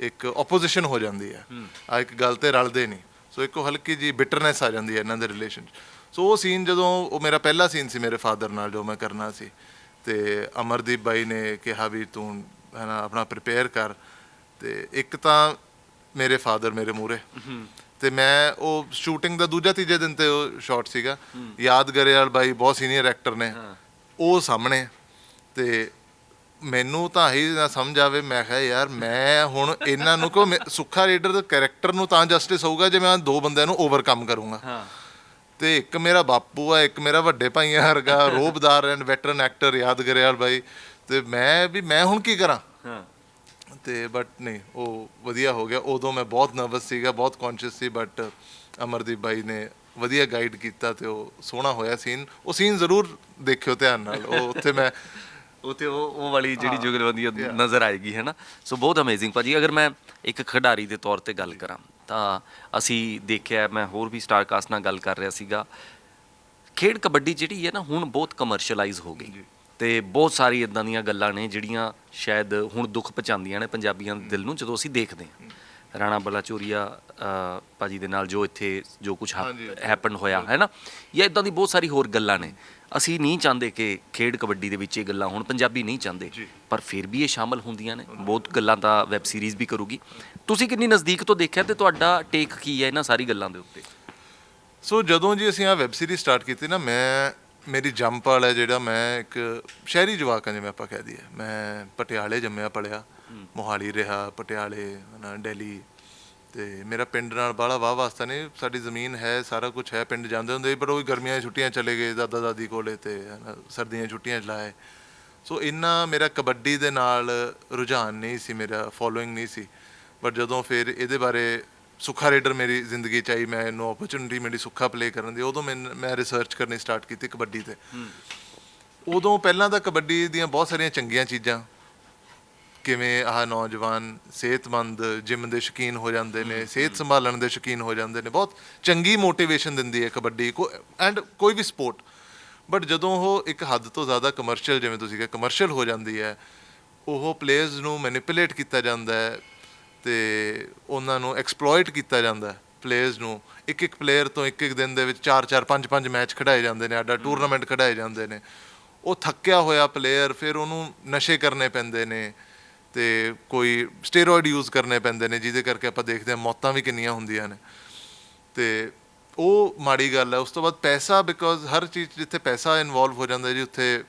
ਇੱਕ ਆਪੋਜੀਸ਼ਨ ਹੋ ਜਾਂਦੀ ਹੈ। ਆ ਇੱਕ ਗੱਲ ਤੇ ਰਲਦੇ ਨਹੀਂ। ਸੋ ਇੱਕ ਹਲਕੀ ਜੀ ਬਿਟਰਨੈਸ ਆ ਜਾਂਦੀ ਹੈ ਇਹਨਾਂ ਦੇ ਰਿਲੇਸ਼ਨ ਸੋ ਉਹ ਸੀਨ ਜਦੋਂ ਉਹ ਮੇਰਾ ਪਹਿਲਾ ਸੀਨ ਸੀ ਮੇਰੇ ਫਾਦਰ ਨਾਲ ਜੋ ਮੈਂ ਕਰਨਾ ਸੀ ਤੇ ਅਮਰਦੀਪ ਬਾਈ ਨੇ ਕਿਹਾ ਵੀ ਤੂੰ ਹੈ ਨਾ ਆਪਣਾ ਪ੍ਰਿਪੇਅਰ ਕਰ ਤੇ ਇੱਕ ਤਾਂ ਮੇਰੇ ਫਾਦਰ ਮੇਰੇ ਮੂਰੇ ਤੇ ਮੈਂ ਉਹ ਸ਼ੂਟਿੰਗ ਦਾ ਦੂਜਾ ਤੀਜੇ ਦਿਨ ਤੇ ਉਹ ਸ਼ਾਟ ਸੀਗਾ। ਯਾਦ ਗਰੇਵਾਲ ਬਾਈ ਬਹੁਤ ਸੀਨੀਅਰ ਐਕਟਰ ਨੇ। ਉਹ ਸਾਹਮਣੇ ਤੇ ਮੈਨੂੰ ਤਾਂ ਹੀ ਨਾ ਸਮਝ ਆਵੇ ਮੈਂ ਕਿਹਾ ਯਾਰ ਮੈਂ ਹੁਣ ਇਹਨਾਂ ਨੂੰ ਕੋ ਸੁੱਖਾ ਰੀਡਰ ਦੇ ਕੈਰੈਕਟਰ ਨੂੰ ਤਾਂ ਜਸਟਿਸ ਹੋਊਗਾ ਜੇ ਮੈਂ ਦੋ ਬੰਦਿਆਂ ਨੂੰ ਓਵਰਕਮ ਕਰੂੰਗਾ। ਹਾਂ। ਤੇ ਇੱਕ ਮੇਰਾ ਬਾਪੂ ਆ ਇੱਕ ਮੇਰਾ ਵੱਡੇ ਭਾਈਆਂ ਵਰਗਾ ਰੋਬਦਾਰ ਐਂਡ ਵੈਟਰਨ ਐਕਟਰ ਯਾਦ ਗਰੇਵਾਲ ਬਾਈ। ਤੇ ਮੈਂ ਵੀ ਮੈਂ ਹੁਣ ਕੀ ਕਰਾਂ? ਹਾਂ। ਤੇ ਬਟ ਨਹੀਂ ਉਹ ਵਧੀਆ ਹੋ ਗਿਆ। ਉਦੋਂ ਮੈਂ ਬਹੁਤ ਨਰਵਸ ਸੀਗਾ ਬਹੁਤ ਕੌਨਸ਼ੀਅਸ ਸੀ ਬਟ ਅਮਰਦੀਪ ਬਾਈ ਨੇ ਵਧੀਆ ਗਾਈਡ ਕੀਤਾ ਤੇ ਉਹ ਸੋਹਣਾ ਹੋਇਆ ਸੀਨ ਉਹ ਸੀਨ ਜ਼ਰੂਰ ਦੇਖਿਓ ਧਿਆਨ ਨਾਲ। ਉਹ ਉੱਥੇ ਮੈਂ ਉਤੇ ਉਹ ਉਹ ਵਾਲੀ ਜਿਹੜੀ ਜੁਗਲਬੰਦੀ ਨਜ਼ਰ ਆਏਗੀ ਹੈ ਨਾ? ਸੋ ਬਹੁਤ ਅਮੇਜ਼ਿੰਗ ਭਾਜੀ ਅਗਰ ਮੈਂ ਇੱਕ ਖਿਡਾਰੀ ਦੇ ਤੌਰ ਤੇ ਗੱਲ ਕਰਾਂ ਤਾਂ ਅਸੀਂ ਦੇਖਿਆ ਮੈਂ ਹੋਰ ਵੀ ਸਟਾਰ ਕਾਸਟ ਨਾਲ ਗੱਲ ਕਰ ਰਿਹਾ ਸੀਗਾ। ਖੇਡ ਕਬੱਡੀ ਜਿਹੜੀ ਹੈ ਨਾ ਹੁਣ ਬਹੁਤ ਕਮਰਸ਼ੀਅਲਾਈਜ਼ ਹੋ ਗਈ। ਤੇ ਬਹੁਤ ਸਾਰੀ ਇਦਾਂ ਦੀਆਂ ਗੱਲਾਂ ਨੇ ਜਿਹੜੀਆਂ ਸ਼ਾਇਦ ਹੁਣ ਦੁੱਖ ਪਹੁੰਚਾਉਂਦੀਆਂ ਨੇ ਪੰਜਾਬੀਆਂ ਦੇ ਦਿਲ ਨੂੰ ਜਦੋਂ ਅਸੀਂ ਦੇਖਦੇ ਹਾਂ। ਰਾਣਾ ਬਲਾਚੋਰੀਆ ਭਾਜੀ ਦੇ ਨਾਲ ਜੋ ਇੱਥੇ ਜੋ ਕੁਝ ਹੈਪਨ ਹੋਇਆ ਹੈ ਨਾ? ਜਾਂ ਇਦਾਂ ਦੀ ਬਹੁਤ ਸਾਰੀ ਹੋਰ ਗੱਲਾਂ ਨੇ। ਅਸੀਂ ਨਹੀਂ ਚਾਹੁੰਦੇ ਕਿ ਖੇਡ ਕਬੱਡੀ ਦੇ ਵਿੱਚ ਇਹ ਗੱਲਾਂ ਹੁਣ ਪੰਜਾਬੀ ਨਹੀਂ ਚਾਹੁੰਦੇ। ਪਰ ਫਿਰ ਵੀ ਇਹ ਸ਼ਾਮਲ ਹੁੰਦੀਆਂ ਨੇ। ਬਹੁਤ ਗੱਲਾਂ ਤਾਂ ਵੈਬ ਸੀਰੀਜ਼ ਵੀ ਕਰੂਗੀ। ਤੁਸੀਂ ਕਿੰਨੀ ਨਜ਼ਦੀਕ ਤੋਂ ਦੇਖਿਆ ਤੇ ਤੁਹਾਡਾ ਟੇਕ ਕੀ ਹੈ ਇਹਨਾਂ ਸਾਰੀ ਗੱਲਾਂ ਦੇ ਉੱਤੇ? ਸੋ ਜਦੋਂ ਜੀ ਅਸੀਂ ਆ ਵੈਬ ਸੀਰੀਜ਼ ਸਟਾਰਟ ਕੀਤੀ ਨਾ ਮੈਂ ਮੇਰੀ ਜੰਮ ਵਾਲਾ ਹੈ ਜਿਹੜਾ ਮੈਂ ਇੱਕ ਸ਼ਹਿਰੀ ਜਵਾਕ ਹਾਂ ਜਿਵੇਂ ਆਪਾਂ ਕਹਿ ਦਈਏ। ਮੈਂ ਪਟਿਆਲੇ ਜੰਮਿਆ ਪਲਿਆ ਮੋਹਾਲੀ ਰਿਹਾ, ਪਟਿਆਲੇ ਨਾ ਦਿੱਲੀ। ਤੇ ਮੇਰਾ ਪਿੰਡ ਨਾਲ ਬਾਹਲਾ ਵਾਹ ਵਾਸਤਾ ਨਹੀਂ, ਸਾਡੀ ਜ਼ਮੀਨ ਹੈ, ਸਾਰਾ ਕੁਝ ਹੈ, ਪਿੰਡ ਜਾਂਦੇ ਹੁੰਦੇ ਪਰ ਉਹ ਵੀ ਗਰਮੀਆਂ ਦੀਆਂ ਛੁੱਟੀਆਂ ਚਲੇ ਗਏ, ਦਾਦਾ ਦਾਦੀ ਕੋਲੇ ਤੇ, ਹਨਾ, ਸਰਦੀਆਂ ਦੀਆਂ ਛੁੱਟੀਆਂ 'ਚ ਲਾਏ। ਸੋ ਇੰਨਾ ਮੇਰਾ ਕਬੱਡੀ ਦੇ ਨਾਲ ਰੁਝਾਨ ਨਹੀਂ ਸੀ, ਮੇਰਾ ਫੋਲੋਇੰਗ ਨਹੀਂ ਸੀ। ਬਟ ਜਦੋਂ ਫਿਰ ਇਹਦੇ ਬਾਰੇ ਸੁੱਖਾ ਰੇਡਰ ਮੇਰੀ ਜ਼ਿੰਦਗੀ ਚ ਆਈ ਮੈਨੂੰ ਓਪਰਚੁਨਿਟੀ ਮਿਲੀ ਸੁੱਖਾ ਪਲੇ ਕਰਨ ਦੀ। ਉਦੋਂ ਮੈਂ ਮੈਂ ਰਿਸਰਚ ਕਰਨੀ ਸਟਾਰਟ ਕੀਤੀ ਕਬੱਡੀ ਤੇ। ਉਦੋਂ ਪਹਿਲਾਂ ਤਾਂ ਕਬੱਡੀ ਦੀਆਂ ਬਹੁਤ ਸਾਰੀਆਂ ਚੰਗੀਆਂ ਚੀਜ਼ਾਂ ਕਿਵੇਂ ਆਹ ਨੌਜਵਾਨ ਸਿਹਤਮੰਦ ਜਿਮ ਦੇ ਸ਼ੌਕੀਨ ਹੋ ਜਾਂਦੇ ਨੇ ਸਿਹਤ ਸੰਭਾਲਣ ਦੇ ਸ਼ੌਕੀਨ ਹੋ ਜਾਂਦੇ ਨੇ। ਬਹੁਤ ਚੰਗੀ ਮੋਟੀਵੇਸ਼ਨ ਦਿੰਦੀ ਹੈ ਕਬੱਡੀ। ਕੋ ਐਂਡ ਕੋਈ ਵੀ ਸਪੋਰਟ ਬਟ ਜਦੋਂ ਉਹ ਇੱਕ ਹੱਦ ਤੋਂ ਜ਼ਿਆਦਾ ਕਮਰਸ਼ੀਅਲ ਜਿਵੇਂ ਤੁਸੀਂ ਕਿਹਾ ਕਮਰਸ਼ੀਅਲ ਹੋ ਜਾਂਦੀ ਹੈ ਉਹ ਪਲੇਅਰਸ ਨੂੰ ਮੈਨੀਪੂਲੇਟ ਕੀਤਾ ਜਾਂਦਾ ਹੈ। ਤੇ ਉਹਨਾਂ ਨੂੰ ਐਕਸਪਲੋਇਟ ਕੀਤਾ ਜਾਂਦਾ ਹੈ ਪਲੇਅਰਸ ਨੂੰ। ਇੱਕ ਇੱਕ ਪਲੇਅਰ ਤੋਂ ਇੱਕ ਇੱਕ ਦਿਨ ਦੇ ਵਿੱਚ 4 4 5 5 ਮੈਚ ਖਿਡਾਏ ਜਾਂਦੇ ਨੇ ਆਡਾ ਟੂਰਨਾਮੈਂਟ ਖਿਡਾਏ ਜਾਂਦੇ ਨੇ। ਉਹ ਥੱਕਿਆ ਹੋਇਆ ਪਲੇਅਰ ਫਿਰ ਉਹਨੂੰ ਨਸ਼ੇ ਕਰਨੇ ਪੈਂਦੇ ਨੇ ਤੇ ਕੋਈ ਸਟੀਰੋਇਡ ਯੂਜ਼ ਕਰਨੇ ਪੈਂਦੇ ਨੇ ਜਿਹਦੇ ਕਰਕੇ ਆਪਾਂ ਦੇਖਦੇ ਹਾਂ ਮੌਤਾਂ ਵੀ ਕਿੰਨੀਆਂ ਹੁੰਦੀਆਂ ਨੇ। ਤੇ ਉਹ ਮਾੜੀ ਗੱਲ ਹੈ। ਉਸ ਤੋਂ ਬਾਅਦ ਪੈਸਾ ਬਿਕੋਜ਼ ਹਰ ਚੀਜ਼ ਜਿੱਥੇ ਪੈਸਾ ਇਨਵੋਲਵ ਹੋ ਜਾਂਦਾ ਜੀ ਉੱਥੇ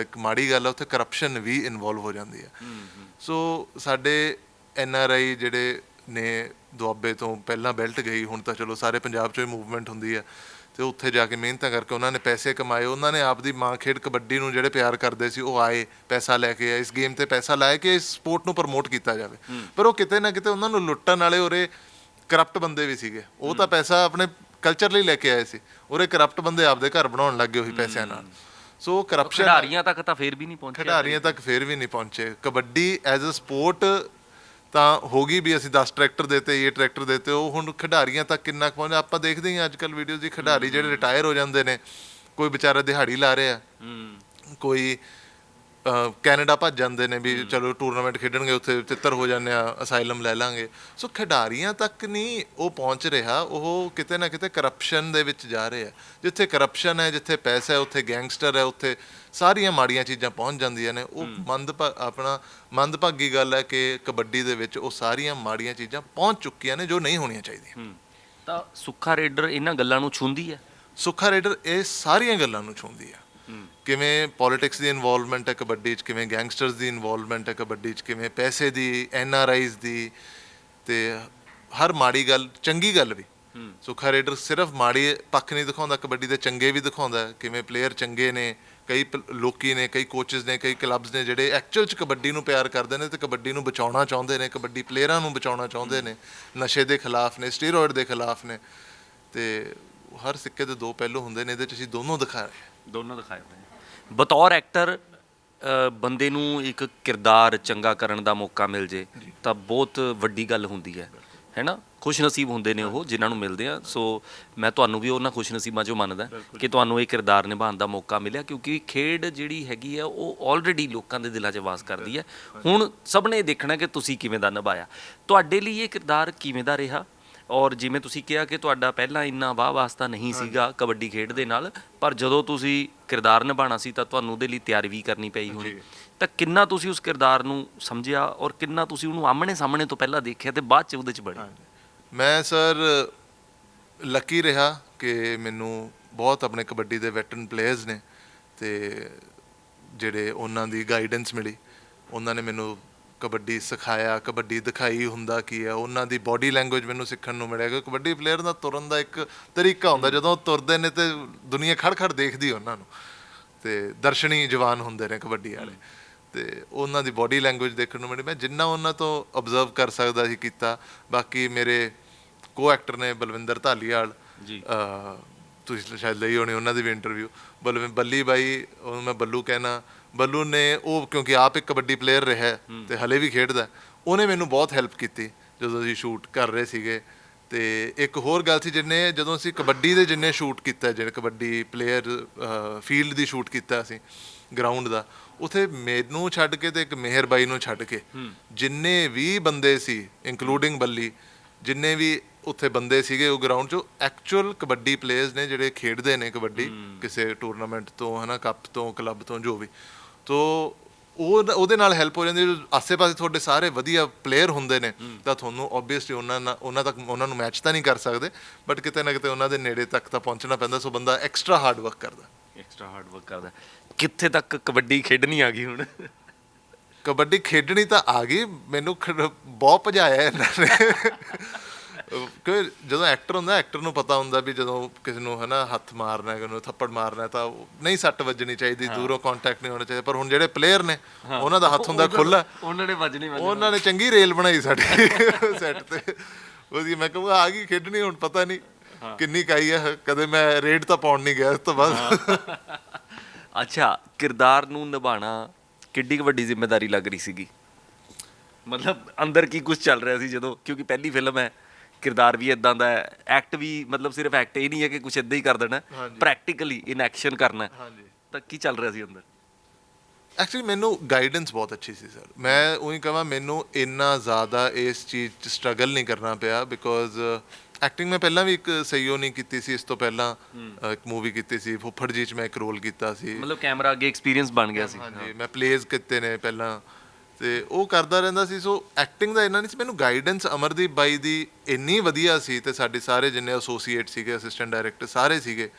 ਇੱਕ ਮਾੜੀ ਗੱਲ ਹੈ ਉੱਥੇ ਕਰਪਸ਼ਨ ਵੀ ਇਨਵੋਲਵ ਹੋ ਜਾਂਦੀ ਹੈ। ਸੋ ਸਾਡੇ ਐਨ ਆਰ ਆਈ ਜਿਹੜੇ ਨੇ ਦੁਆਬੇ ਤੋਂ ਪਹਿਲਾਂ ਬੈਲਟ ਗਈ ਹੁਣ ਤਾਂ ਚਲੋ ਸਾਰੇ ਪੰਜਾਬ 'ਚੋਂ ਹੀ ਮੂਵਮੈਂਟ ਹੁੰਦੀ ਹੈ ਤੇ ਉੱਥੇ ਜਾ ਕੇ ਮਿਹਨਤਾਂ ਕਰਕੇ ਉਹਨਾਂ ਨੇ ਪੈਸੇ ਕਮਾਏ। ਉਹਨਾਂ ਨੇ ਆਪਦੀ ਮਾਂ ਖੇਡ ਕਬੱਡੀ ਨੂੰ ਜਿਹੜੇ ਪਿਆਰ ਕਰਦੇ ਸੀ ਉਹ ਆਏ ਪੈਸਾ ਲੈ ਕੇ ਆਏ। ਇਸ ਗੇਮ ਤੇ ਪੈਸਾ ਲਾਇਆ ਕਿ ਇਸ ਸਪੋਰਟ ਨੂੰ ਪ੍ਰਮੋਟ ਕੀਤਾ ਜਾਵੇ। ਪਰ ਉਹ ਕਿਤੇ ਨਾ ਕਿਤੇ ਉਹਨਾਂ ਨੂੰ ਲੁੱਟਣ ਵਾਲੇ ਉਰੇ ਕਰਪਟ ਬੰਦੇ ਵੀ ਸੀਗੇ। ਉਹ ਤਾਂ ਪੈਸਾ ਆਪਣੇ ਕਲਚਰ ਲਈ ਲੈ ਕੇ ਆਏ ਸੀ। ਉਰੇ ਕਰਪਟ ਬੰਦੇ ਆਪਦੇ ਘਰ ਬਣਾਉਣ ਲੱਗੇ ਉਹੀ ਪੈਸਿਆਂ ਨਾਲ। ਸੋ ਕਰਪਸ਼ਨ ਖਿਡਾਰੀਆਂ ਤੱਕ ਤਾਂ ਫੇਰ ਵੀ ਨਹੀਂ ਪਹੁੰਚਿਆ ਖਿਡਾਰੀਆਂ ਤੱਕ ਫੇਰ ਵੀ ਨਹੀਂ ਪਹੁੰਚੇ। ਕਬੱਡੀ ਐਜ਼ ਅ ਸਪੋਰਟ ਤਾਂ ਹੋ ਗਈ ਵੀ ਅਸੀਂ 10 ਟਰੈਕਟਰ ਦੇਤੇ ਇਹ ਟਰੈਕਟਰ ਦੇਤੇ ਉਹ ਹੁਣ ਖਿਡਾਰੀਆਂ ਤੱਕ ਕਿੰਨਾ ਕੁ ਪਹੁੰਚਿਆ ਆਪਾਂ ਦੇਖਦੇ ਹੀ ਅੱਜ ਕੱਲ ਵੀਡੀਓਜ਼ ਦੀ ਖਿਡਾਰੀ ਜਿਹੜੇ ਰਿਟਾਇਰ ਹੋ ਜਾਂਦੇ ਨੇ ਕੋਈ ਵਿਚਾਰਾ ਦਿਹਾੜੀ ਲਾ ਰਿਹਾ ਹੂੰ। ਕੋਈ ਕੈਨੇਡਾ ਭੱਜ ਜਾਂਦੇ ਨੇ ਵੀ ਚਲੋ ਟੂਰਨਾਮੈਂਟ ਖੇਡਣਗੇ ਉੱਥੇ ਤਿੱਤਰ ਹੋ ਜਾਂਦੇ ਆ ਅਸਾਈਲਮ ਲੈ ਲਾਂਗੇ। ਸੋ ਖਿਡਾਰੀਆਂ ਤੱਕ ਨਹੀਂ ਉਹ ਪਹੁੰਚ ਰਿਹਾ ਉਹ ਕਿਤੇ ਨਾ ਕਿਤੇ ਕਰਪਸ਼ਨ ਦੇ ਵਿੱਚ ਜਾ ਰਿਹਾ ਜਿੱਥੇ ਕਰਪਸ਼ਨ ਹੈ ਜਿੱਥੇ ਪੈਸਾ ਹੈ ਉੱਥੇ ਗੈਂਗਸਟਰ ਹੈ ਉੱਥੇ ਸਾਰੀਆਂ ਮਾੜੀਆਂ ਚੀਜ਼ਾਂ ਪਹੁੰਚ ਜਾਂਦੀਆਂ ਨੇ। ਉਹ ਮੰਦ ਆਪਣਾ ਮੰਦਭਾਗੀ ਗੱਲ ਹੈ ਕਿ ਕਬੱਡੀ ਦੇ ਵਿੱਚ ਉਹ ਸਾਰੀਆਂ ਮਾੜੀਆਂ ਚੀਜ਼ਾਂ ਪਹੁੰਚ ਚੁੱਕੀਆਂ ਨੇ ਜੋ ਨਹੀਂ ਹੋਣੀਆਂ ਚਾਹੀਦੀਆਂ। ਤਾਂ ਸੁੱਖਾ ਰੇਡਰ ਇਹਨਾਂ ਗੱਲਾਂ ਨੂੰ ਛੂੰਦੀ ਹੈ? ਸੁੱਖਾ ਰੇਡਰ ਇਹ ਸਾਰੀਆਂ ਗੱਲਾਂ ਨੂੰ ਛੂੰਹਦੀ ਆ ਹੂੰ। ਕਿਵੇਂ ਪੋਲਿਟਿਕਸ ਦੀ ਇਨਵੋਲਵਮੈਂਟ ਹੈ ਕਬੱਡੀ 'ਚ ਕਿਵੇਂ ਗੈਂਗਸਟਰਸ ਦੀ ਇਨਵੋਲਵਮੈਂਟ ਹੈ ਕਬੱਡੀ 'ਚ ਕਿਵੇਂ ਪੈਸੇ ਦੀ ਐਨ ਆਰ ਆਈਜ਼ ਦੀ ਤੇ ਹਰ ਮਾੜੀ ਗੱਲ ਚੰਗੀ ਗੱਲ ਵੀ। ਸੁੱਖਾ ਰੇਡਰ ਸਿਰਫ ਮਾੜੀ ਪੱਖ ਨਹੀਂ ਦਿਖਾਉਂਦਾ ਕਬੱਡੀ ਦੇ ਚੰਗੇ ਵੀ ਦਿਖਾਉਂਦਾ ਕਿਵੇਂ ਪਲੇਅਰ ਚੰਗੇ ਨੇ ਕਈ ਲੋਕੀ ਨੇ ਕਈ ਕੋਚਸ ਨੇ ਕਈ ਕਲੱਬਸ ਨੇ ਜਿਹੜੇ ਐਕਚੁਅਲ 'ਚ ਕਬੱਡੀ ਨੂੰ ਪਿਆਰ ਕਰਦੇ ਨੇ ਤੇ ਕਬੱਡੀ ਨੂੰ ਬਚਾਉਣਾ ਚਾਹੁੰਦੇ ਨੇ ਕਬੱਡੀ ਪਲੇਅਰਾਂ ਨੂੰ ਬਚਾਉਣਾ ਚਾਹੁੰਦੇ ਨੇ ਨਸ਼ੇ ਦੇ ਖਿਲਾਫ ਨੇ ਸਟੀਰੋਇਡ ਦੇ ਖਿਲਾਫ ਨੇ। ਤੇ ਹਰ ਸਿੱਕੇ ਦੇ ਦੋ ਪਹਿਲੂ ਹੁੰਦੇ ਨੇ ਇਹਦੇ 'ਚ ਅਸੀਂ ਦੋਨੋਂ ਦਿਖਾ ਰਹੇ ਦੋਨੋਂ ਦਿਖਾਏ ਹੋਏ ਨੇ ਬਤੌਰ ਐਕਟਰ ਬੰਦੇ ਨੂੰ ਇੱਕ ਕਿਰਦਾਰ ਚੰਗਾ ਕਰਨ ਦਾ ਮੌਕਾ ਮਿਲ ਜੇ ਤਾਂ ਬਹੁਤ ਵੱਡੀ ਗੱਲ ਹੁੰਦੀ ਹੈ। ਹੈਨਾ? ਖੁਸ਼ਨਸੀਬ ਹੁੰਦੇ ਨੇ ਉਹ ਜਿਨ੍ਹਾਂ ਨੂੰ ਮਿਲਦੇ ਆ। ਸੋ ਮੈਂ ਤੁਹਾਨੂੰ ਵੀ ਉਹਨਾਂ ਖੁਸ਼ਨਸੀਬਾਂ ਚੋਂ ਮੰਨਦਾ ਕਿ ਤੁਹਾਨੂੰ ਇਹ ਕਿਰਦਾਰ ਨਿਭਾਉਣ ਦਾ ਮੌਕਾ ਮਿਲਿਆ ਕਿਉਂਕਿ ਖੇਡ ਜਿਹੜੀ ਹੈਗੀ ਆ ਉਹ ਆਲਰੇਡੀ ਲੋਕਾਂ ਦੇ ਦਿਲਾਂ 'ਚ ਵਾਸ ਕਰਦੀ ਹੈ। ਹੁਣ ਸਭ ਨੇ ਦੇਖਣਾ ਕਿ ਤੁਸੀਂ ਕਿਵੇਂ ਦਾ ਨਿਭਾਇਆ। ਤੁਹਾਡੇ ਲਈ ਇਹ ਕਿਰਦਾਰ ਕਿਵੇਂ ਦਾ ਰਿਹਾ? ਔਰ ਜਿਵੇਂ ਤੁਸੀਂ ਕਿਹਾ ਕਿ ਤੁਹਾਡਾ ਪਹਿਲਾਂ ਇੰਨਾ ਵਾਹ ਵਾਸਤਾ ਨਹੀਂ ਸੀਗਾ ਕਬੱਡੀ ਖੇਡ ਦੇ ਨਾਲ ਪਰ ਜਦੋਂ ਤੁਸੀਂ ਕਿਰਦਾਰ ਨਿਭਾਉਣਾ ਸੀ ਤਾਂ ਤੁਹਾਨੂੰ ਉਹਦੇ ਲਈ ਤਿਆਰੀ ਵੀ ਕਰਨੀ ਪਈ ਹੋਣੀ। ਤਾਂ ਕਿੰਨਾ ਤੁਸੀਂ ਉਸ ਕਿਰਦਾਰ ਨੂੰ ਸਮਝਿਆ ਔਰ ਕਿੰਨਾ ਤੁਸੀਂ ਉਹਨੂੰ ਆਮਣੇ ਸਾਹਮਣੇ ਤੋਂ ਪਹਿਲਾਂ ਦੇਖਿਆ ਤੇ ਬਾਅਦ ਚ ਉਹਦੇ ਚ ਬੜੇ ਮੈਂ ਸਰ ਲੱਕੀ ਰਿਹਾ ਕਿ ਮੈਨੂੰ ਬਹੁਤ ਆਪਣੇ ਕਬੱਡੀ ਦੇ ਵੈਟਰਨ ਪਲੇਅਰਸ ਨੇ ਤੇ ਜਿਹੜੇ ਉਹਨਾਂ ਦੀ ਗਾਈਡੈਂਸ ਮਿਲੀ ਉਹਨਾਂ ਨੇ ਮੈਨੂੰ ਕਬੱਡੀ ਸਿਖਾਇਆ ਕਬੱਡੀ ਦਿਖਾਈ ਹੁੰਦਾ ਕੀ ਹੈ ਉਹਨਾਂ ਦੀ ਬਾਡੀ ਲੈਂਗੁਏਜ ਮੈਨੂੰ ਸਿੱਖਣ ਨੂੰ ਮਿਲਿਆ ਕਿ ਕਬੱਡੀ ਪਲੇਅਰ ਦਾ ਤੁਰਨ ਦਾ ਇੱਕ ਤਰੀਕਾ ਹੁੰਦਾ ਜਦੋਂ ਤੁਰਦੇ ਨੇ ਤੇ ਦੁਨੀਆ ਖੜ-ਖੜ ਦੇਖਦੀ ਉਹਨਾਂ ਨੂੰ। ਤੇ ਦਰਸ਼ਨੀ ਜਵਾਨ ਹੁੰਦੇ ਨੇ ਕਬੱਡੀ ਵਾਲੇ। ਤੇ ਉਹਨਾਂ ਦੀ ਬਾਡੀ ਲੈਂਗੁਏਜ ਦੇਖਣ ਨੂੰ ਮਿਲੀ। ਮੈਂ ਜਿੰਨਾ ਉਹਨਾਂ ਤੋਂ ਆਬਜ਼ਰਵ ਕਰ ਸਕਦਾ ਸੀ ਕੀਤਾ ਬਾਕੀ ਮੇਰੇ ਕੋ ਐਕਟਰ ਨੇ ਬਲਵਿੰਦਰ ਧਾਲੀਵਾਲ ਜੀ। ਤੁਸੀਂ ਸ਼ਾਇਦ ਲਈ ਹੋਣੀ ਉਹਨਾਂ ਦੀ ਵੀ ਇੰਟਰਵਿਊ ਬਲਵਿੰ ਬੱਲੀ ਬਾਈ ਉਹਨੂੰ ਮੈਂ ਬੱਲੂ ਕਹਿਣਾ ਬੱਲੂ ਨੇ ਉਹ ਕਿਉਂਕਿ ਆਪ ਇੱਕ ਕਬੱਡੀ ਪਲੇਅਰ ਰਿਹਾ ਹੈ ਤੇ ਹਲੇ ਵੀ ਖੇਡਦਾ। ਉਹਨੇ ਮੈਨੂੰ ਬਹੁਤ ਹੈਲਪ ਕੀਤੀ ਜਦੋਂ ਅਸੀਂ ਸ਼ੂਟ ਕਰ ਰਹੇ ਸੀਗੇ। ਤੇ ਇੱਕ ਹੋਰ ਗੱਲ ਸੀ ਜਿੰਨੇ ਜਦੋਂ ਅਸੀਂ ਕਬੱਡੀ ਦੇ ਜਿੰਨੇ ਸ਼ੂਟ ਕੀਤਾ ਜਿਹੜੇ ਕਬੱਡੀ ਪਲੇਅਰ ਫੀਲਡ ਦੀ ਸ਼ੂਟ ਕੀਤਾ ਅਸੀਂ ਗਰਾਊਂਡ ਦਾ ਉਥੇ ਮੈਨੂੰ ਛੱਡ ਕੇ ਤੇ ਇੱਕ ਮਿਹਰ ਬਾਈ ਨੂੰ ਛੱਡ ਕੇ ਜਿੰਨੇ ਵੀ ਬੰਦੇ ਸੀ ਇਨਕਲੂਡਿੰਗ ਬੱਲੀ ਜਿੰਨੇ ਵੀ ਉੱਥੇ ਬੰਦੇ ਸੀਗੇ ਉਹ ਗਰਾਊਂਡ 'ਚ ਐਕਚੁਅਲ ਕਬੱਡੀ ਪਲੇਅਰਸ ਨੇ ਜਿਹੜੇ ਖੇਡਦੇ ਨੇ ਕਬੱਡੀ ਕਿਸੇ ਟੂਰਨਾਮੈਂਟ ਤੋਂ ਹਨਾ ਕੱਪ ਤੋਂ ਕਲੱਬ ਤੋਂ ਜੋ ਵੀ ਤੋ ਉਹ ਉਹਦੇ ਨਾਲ ਹੈਲਪ ਹੋ ਜਾਂਦੀ ਆਸੇ-ਪਾਸੇ ਤੁਹਾਡੇ ਸਾਰੇ ਵਧੀਆ ਪਲੇਅਰ ਹੁੰਦੇ ਨੇ ਤਾਂ ਤੁਹਾਨੂੰ ਆਬਵੀਅਸਲੀ ਉਹਨਾਂ ਨਾਲ ਉਹਨਾਂ ਤੱਕ ਉਹਨਾਂ ਨੂੰ ਮੈਚ ਤਾਂ ਨਹੀਂ ਕਰ ਸਕਦੇ ਬਟ ਕਿਤੇ ਨਾ ਕਿਤੇ ਉਹਨਾਂ ਦੇ ਨੇੜੇ ਤੱਕ ਤਾਂ ਪਹੁੰਚਣਾ ਪੈਂਦਾ ਸੋ ਬੰਦਾ ਐਕਸਟਰਾ ਹਾਰਡ ਵਰਕ ਕਰਦਾ। ਐਕਸਟਰਾ ਹਾਰਡ ਵਰਕ ਕਰਦਾ। ਕਿ ਤੱਕ ਕਬੱਡੀ ਖੇਡਣੀ ਆ ਗਈ ਹੁਣ? ਕਬੱਡੀ ਖੇਡਣੀ ਤਾਂ ਆ ਗਈ ਮੈਨੂੰ ਬਹੁਤ ਭਜਾਇਆ ਇਹਨਾਂ ਨੇ। ਕਿ ਜਦੋਂ ਐਕਟਰ ਹੁੰਦਾ ਐਕਟਰ ਨੂੰ ਪਤਾ ਹੁੰਦਾ ਵੀ ਜਦੋਂ ਕਿਸੇ ਨੂੰ ਹਨਾ ਹੱਥ ਮਾਰਨਾ ਹੈ ਕਿਸੇ ਨੂੰ ਥੱਪੜ ਮਾਰਨਾ ਹੈ ਤਾਂ ਨਹੀਂ ਸੱਟ ਵੱਜਣੀ ਚਾਹੀਦੀ ਦੂਰੋਂ ਕੰਟੈਕਟ ਨਹੀਂ ਹੋਣਾ ਚਾਹੀਦਾ। ਪਰ ਹੁਣ ਜਿਹੜੇ ਪਲੇਅਰ ਨੇ ਉਹਨਾਂ ਦਾ ਹੱਥ ਹੁੰਦਾ ਖੁੱਲਾ ਉਹਨਾਂ ਨੇ ਵੱਜਣੀ ਉਹਨਾਂ ਨੇ ਚੰਗੀ ਰੇਲ ਬਣਾਈ ਸਾਡੀ ਸੈੱਟ ਤੇ। ਉਹਦੀ ਮੈਂ ਕਹੂੰਗਾ ਆ ਗਈ ਖੇਡਣੀ ਹੁਣ ਪਤਾ ਨਹੀਂ ਕਿੰਨੀ ਕਾਈ ਹੈ। ਕਦੇ ਮੈਂ ਰੇਡ ਤਾਂ ਪਾਉਣ ਨਹੀਂ ਗਿਆ ਉਸ ਤੋਂ ਬਾਅਦ। ਅੱਛਾ ਕਿਰਦਾਰ ਨੂੰ ਨਿਭਾਣਾ ਕਿੱਡੀ ਕੁ ਵੱਡੀ ਜ਼ਿੰਮੇਵਾਰੀ ਲੱਗ ਰਹੀ ਸੀਗੀ? ਮਤਲਬ ਅੰਦਰ ਕੀ ਕੁਝ ਚੱਲ ਰਿਹਾ ਸੀ ਜਦੋਂ ਕਿਉਂਕਿ ਪਹਿਲੀ ਫਿਲਮ ਹੈ ਕਿਰਦਾਰ ਵੀ ਇਦਾਂ ਦਾ ਹੈ। ਐਕਟ ਵੀ ਮਤਲਬ ਸਿਰਫ ਐਕਟ ਹੀ ਨਹੀਂ ਹੈ ਕਿ ਕੁਝ ਇਦਾਂ ਹੀ ਕਰ ਦੇਣਾ ਪ੍ਰੈਕਟੀਕਲੀ ਇਨ ਐਕਸ਼ਨ ਕਰਨਾ। ਹੈ। ਹਾਂਜੀ। ਤਾਂ ਕੀ ਚੱਲ ਰਿਹਾ ਸੀ ਅੰਦਰ? ਐਕਚੁਅਲੀ ਮੈਨੂੰ ਗਾਈਡੈਂਸ ਬਹੁਤ ਅੱਛੀ ਸੀ ਸਰ ਮੈਂ ਉਹੀ ਕਹਾਂ ਮੈਨੂੰ ਇੰਨਾ ਜ਼ਿਆਦਾ ਇਸ ਚੀਜ਼ 'ਚ ਸਟਰਗਲ ਨਹੀਂ ਕਰਨਾ ਪਿਆ ਬਿਕੋਜ਼ ਐਕਟਿੰਗ ਮੈਂ ਪਹਿਲਾਂ ਵੀ ਇੱਕ ਸਹੀਓ ਨਹੀਂ ਕੀਤੀ ਸੀ। ਇਸ ਤੋਂ ਪਹਿਲਾਂ ਇੱਕ ਮੂਵੀ ਕੀਤੀ ਸੀ। ਫੁੱਫੜ ਜੀ 'ਚ ਮੈਂ ਇੱਕ ਰੋਲ ਕੀਤਾ ਸੀ। ਮਤਲਬ ਕੈਮਰਾ ਅੱਗੇ ਐਕਸਪੀਰੀਅੰਸ ਬਣ ਗਿਆ ਸੀ। ਹਾਂਜੀ ਮੈਂ ਪਲੇਜ਼ ਕੀਤੇ ਨੇ ਪਹਿਲਾਂ। ਤੇ ਉਹ ਕਰਦਾ ਰਹਿੰਦਾ ਸੀ, ਸੋ ਐਕਟਿੰਗ ਦਾ ਇੰਨਾ ਨਹੀਂ ਸੀ। ਮੈਨੂੰ ਗਾਈਡੈਂਸ ਅਮਰਦੀਪ ਬਾਈ ਦੀ ਇੰਨੀ ਵਧੀਆ ਸੀ ਤੇ ਸਾਡੇ ਸਾਰੇ ਜਿੰਨੇ ਐਸੋਸੀਏਟ ਸੀਗੇ ਅਸਿਸਟੈਂਟ ਡਾਇਰੈਕਟਰ ਸਾਰੇ ਸੀਗੇ।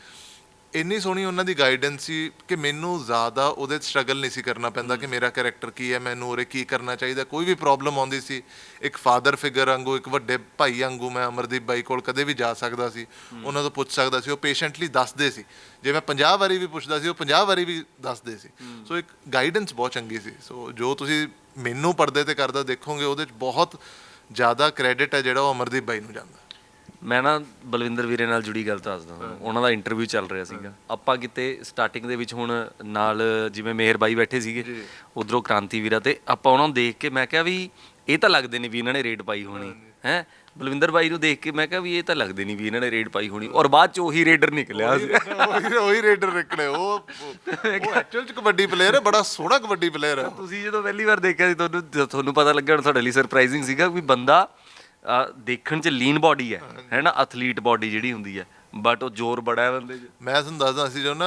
ਇੰਨੀ ਸੋਹਣੀ ਉਹਨਾਂ ਦੀ ਗਾਈਡੈਂਸ ਸੀ ਕਿ ਮੈਨੂੰ ਜ਼ਿਆਦਾ ਉਹਦੇ ਸਟਰਗਲ ਨਹੀਂ ਸੀ ਕਰਨਾ ਪੈਂਦਾ ਕਿ ਮੇਰਾ ਕੈਰੈਕਟਰ ਕੀ ਹੈ ਮੈਨੂੰ ਉਰੇ ਕੀ ਕਰਨਾ ਚਾਹੀਦਾ। ਕੋਈ ਵੀ ਪ੍ਰੋਬਲਮ ਆਉਂਦੀ ਸੀ ਇੱਕ ਫਾਦਰ ਫਿਗਰ ਵਾਂਗੂ ਇੱਕ ਵੱਡੇ ਭਾਈ ਵਾਂਗੂ ਮੈਂ ਅਮਰਦੀਪ ਬਾਈ ਕੋਲ ਕਦੇ ਵੀ ਜਾ ਸਕਦਾ ਸੀ ਉਹਨਾਂ ਤੋਂ ਪੁੱਛ ਸਕਦਾ ਸੀ ਉਹ ਪੇਸ਼ੈਂਟਲੀ ਦੱਸਦੇ ਸੀ। ਜੇ ਮੈਂ 50 ਵਾਰੀ ਵੀ ਪੁੱਛਦਾ ਸੀ ਉਹ 50 ਵਾਰੀ ਵੀ ਦੱਸਦੇ ਸੀ। ਸੋ ਇੱਕ ਗਾਈਡੈਂਸ ਬਹੁਤ ਚੰਗੀ ਸੀ। ਸੋ ਜੋ ਤੁਸੀਂ ਮੈਨੂੰ ਪਰਦੇ ਤੇ ਕਰਦਾ ਦੇਖੋਗੇ ਉਹਦੇ 'ਚ ਬਹੁਤ ਜ਼ਿਆਦਾ ਕ੍ਰੈਡਿਟ ਹੈ ਜਿਹੜਾ ਉਹ ਅਮਰਦੀਪ ਬਾਈ ਨੂੰ ਜਾਂਦਾ। ਮੈਂ ਨਾ ਬਲਵਿੰਦਰ ਵੀਰੇ ਨਾਲ ਜੁੜੀ ਗੱਲ ਦੱਸਦਾ ਉਹਨਾਂ ਦਾ ਇੰਟਰਵਿਊ ਚੱਲ ਰਿਹਾ ਸੀਗਾ। ਆਪਾਂ ਕਿਤੇ ਸਟਾਰਟਿੰਗ ਦੇ ਵਿੱਚ ਹੁਣ ਨਾਲ ਜਿਵੇਂ ਮੇਹਰ ਬਾਈ ਬੈਠੇ ਸੀਗੇ ਉਧਰੋਂ ਕ੍ਰਾਂਤੀ ਵੀਰਾ ਤੇ ਆਪਾਂ ਉਹਨਾਂ ਨੂੰ ਦੇਖ ਕੇ ਮੈਂ ਕਿਹਾ ਵੀ ਇਹ ਤਾਂ ਲੱਗਦੇ ਨਹੀਂ ਵੀ ਇਹਨਾਂ ਨੇ ਰੇਡ ਪਾਈ ਹੋਣੀ। ਹੈ? ਬਲਵਿੰਦਰ ਬਾਈ ਨੂੰ ਦੇਖ ਕੇ ਮੈਂ ਕਿਹਾ ਵੀ ਇਹ ਤਾਂ ਲੱਗਦੇ ਨਹੀਂ ਵੀ ਇਹਨਾਂ ਨੇ ਰੇਡ ਪਾਈ ਹੋਣੀ। ਔਰ ਬਾਅਦ ਚ ਉਹੀ ਰੇਡਰ ਨਿਕਲਿਆ ਸੀ। ਉਹੀ ਰੇਡਰ ਨਿਕਲੇ। ਉਹ ਉਹ ਐਕਚੁਅਲ ਚ ਕਬੱਡੀ ਪਲੇਅਰ ਹੈ ਬੜਾ ਸੋਹਣਾ ਕਬੱਡੀ ਪਲੇਅਰ ਹੈ। ਤੁਸੀਂ ਜਦੋਂ ਪਹਿਲੀ ਵਾਰ ਦੇਖਿਆ ਸੀ ਤੁਹਾਨੂੰ ਤੁਹਾਨੂੰ ਪਤਾ ਲੱਗਿਆ ਹੁਣ ਤੁਹਾਡੇ ਲਈ ਸਰਪ੍ਰਾਈਜ਼ਿੰਗ ਸੀਗਾ ਵੀ ਬੰਦਾ ਦੇਖਣ ਚ ਲੀਨ ਬਾਡੀ ਹੈ ਹੈ ਨਾ? ਐਥਲੀਟ ਬਾਡੀ ਜਿਹੜੀ ਹੁੰਦੀ ਹੈ ਬਟ ਉਹ ਜ਼ੋਰ ਬੜਾ ਹੈ ਬੰਦੇ 'ਚ। ਮੈਂ ਤੁਹਾਨੂੰ ਦੱਸਦਾ ਅਸੀਂ ਜੋ ਨਾ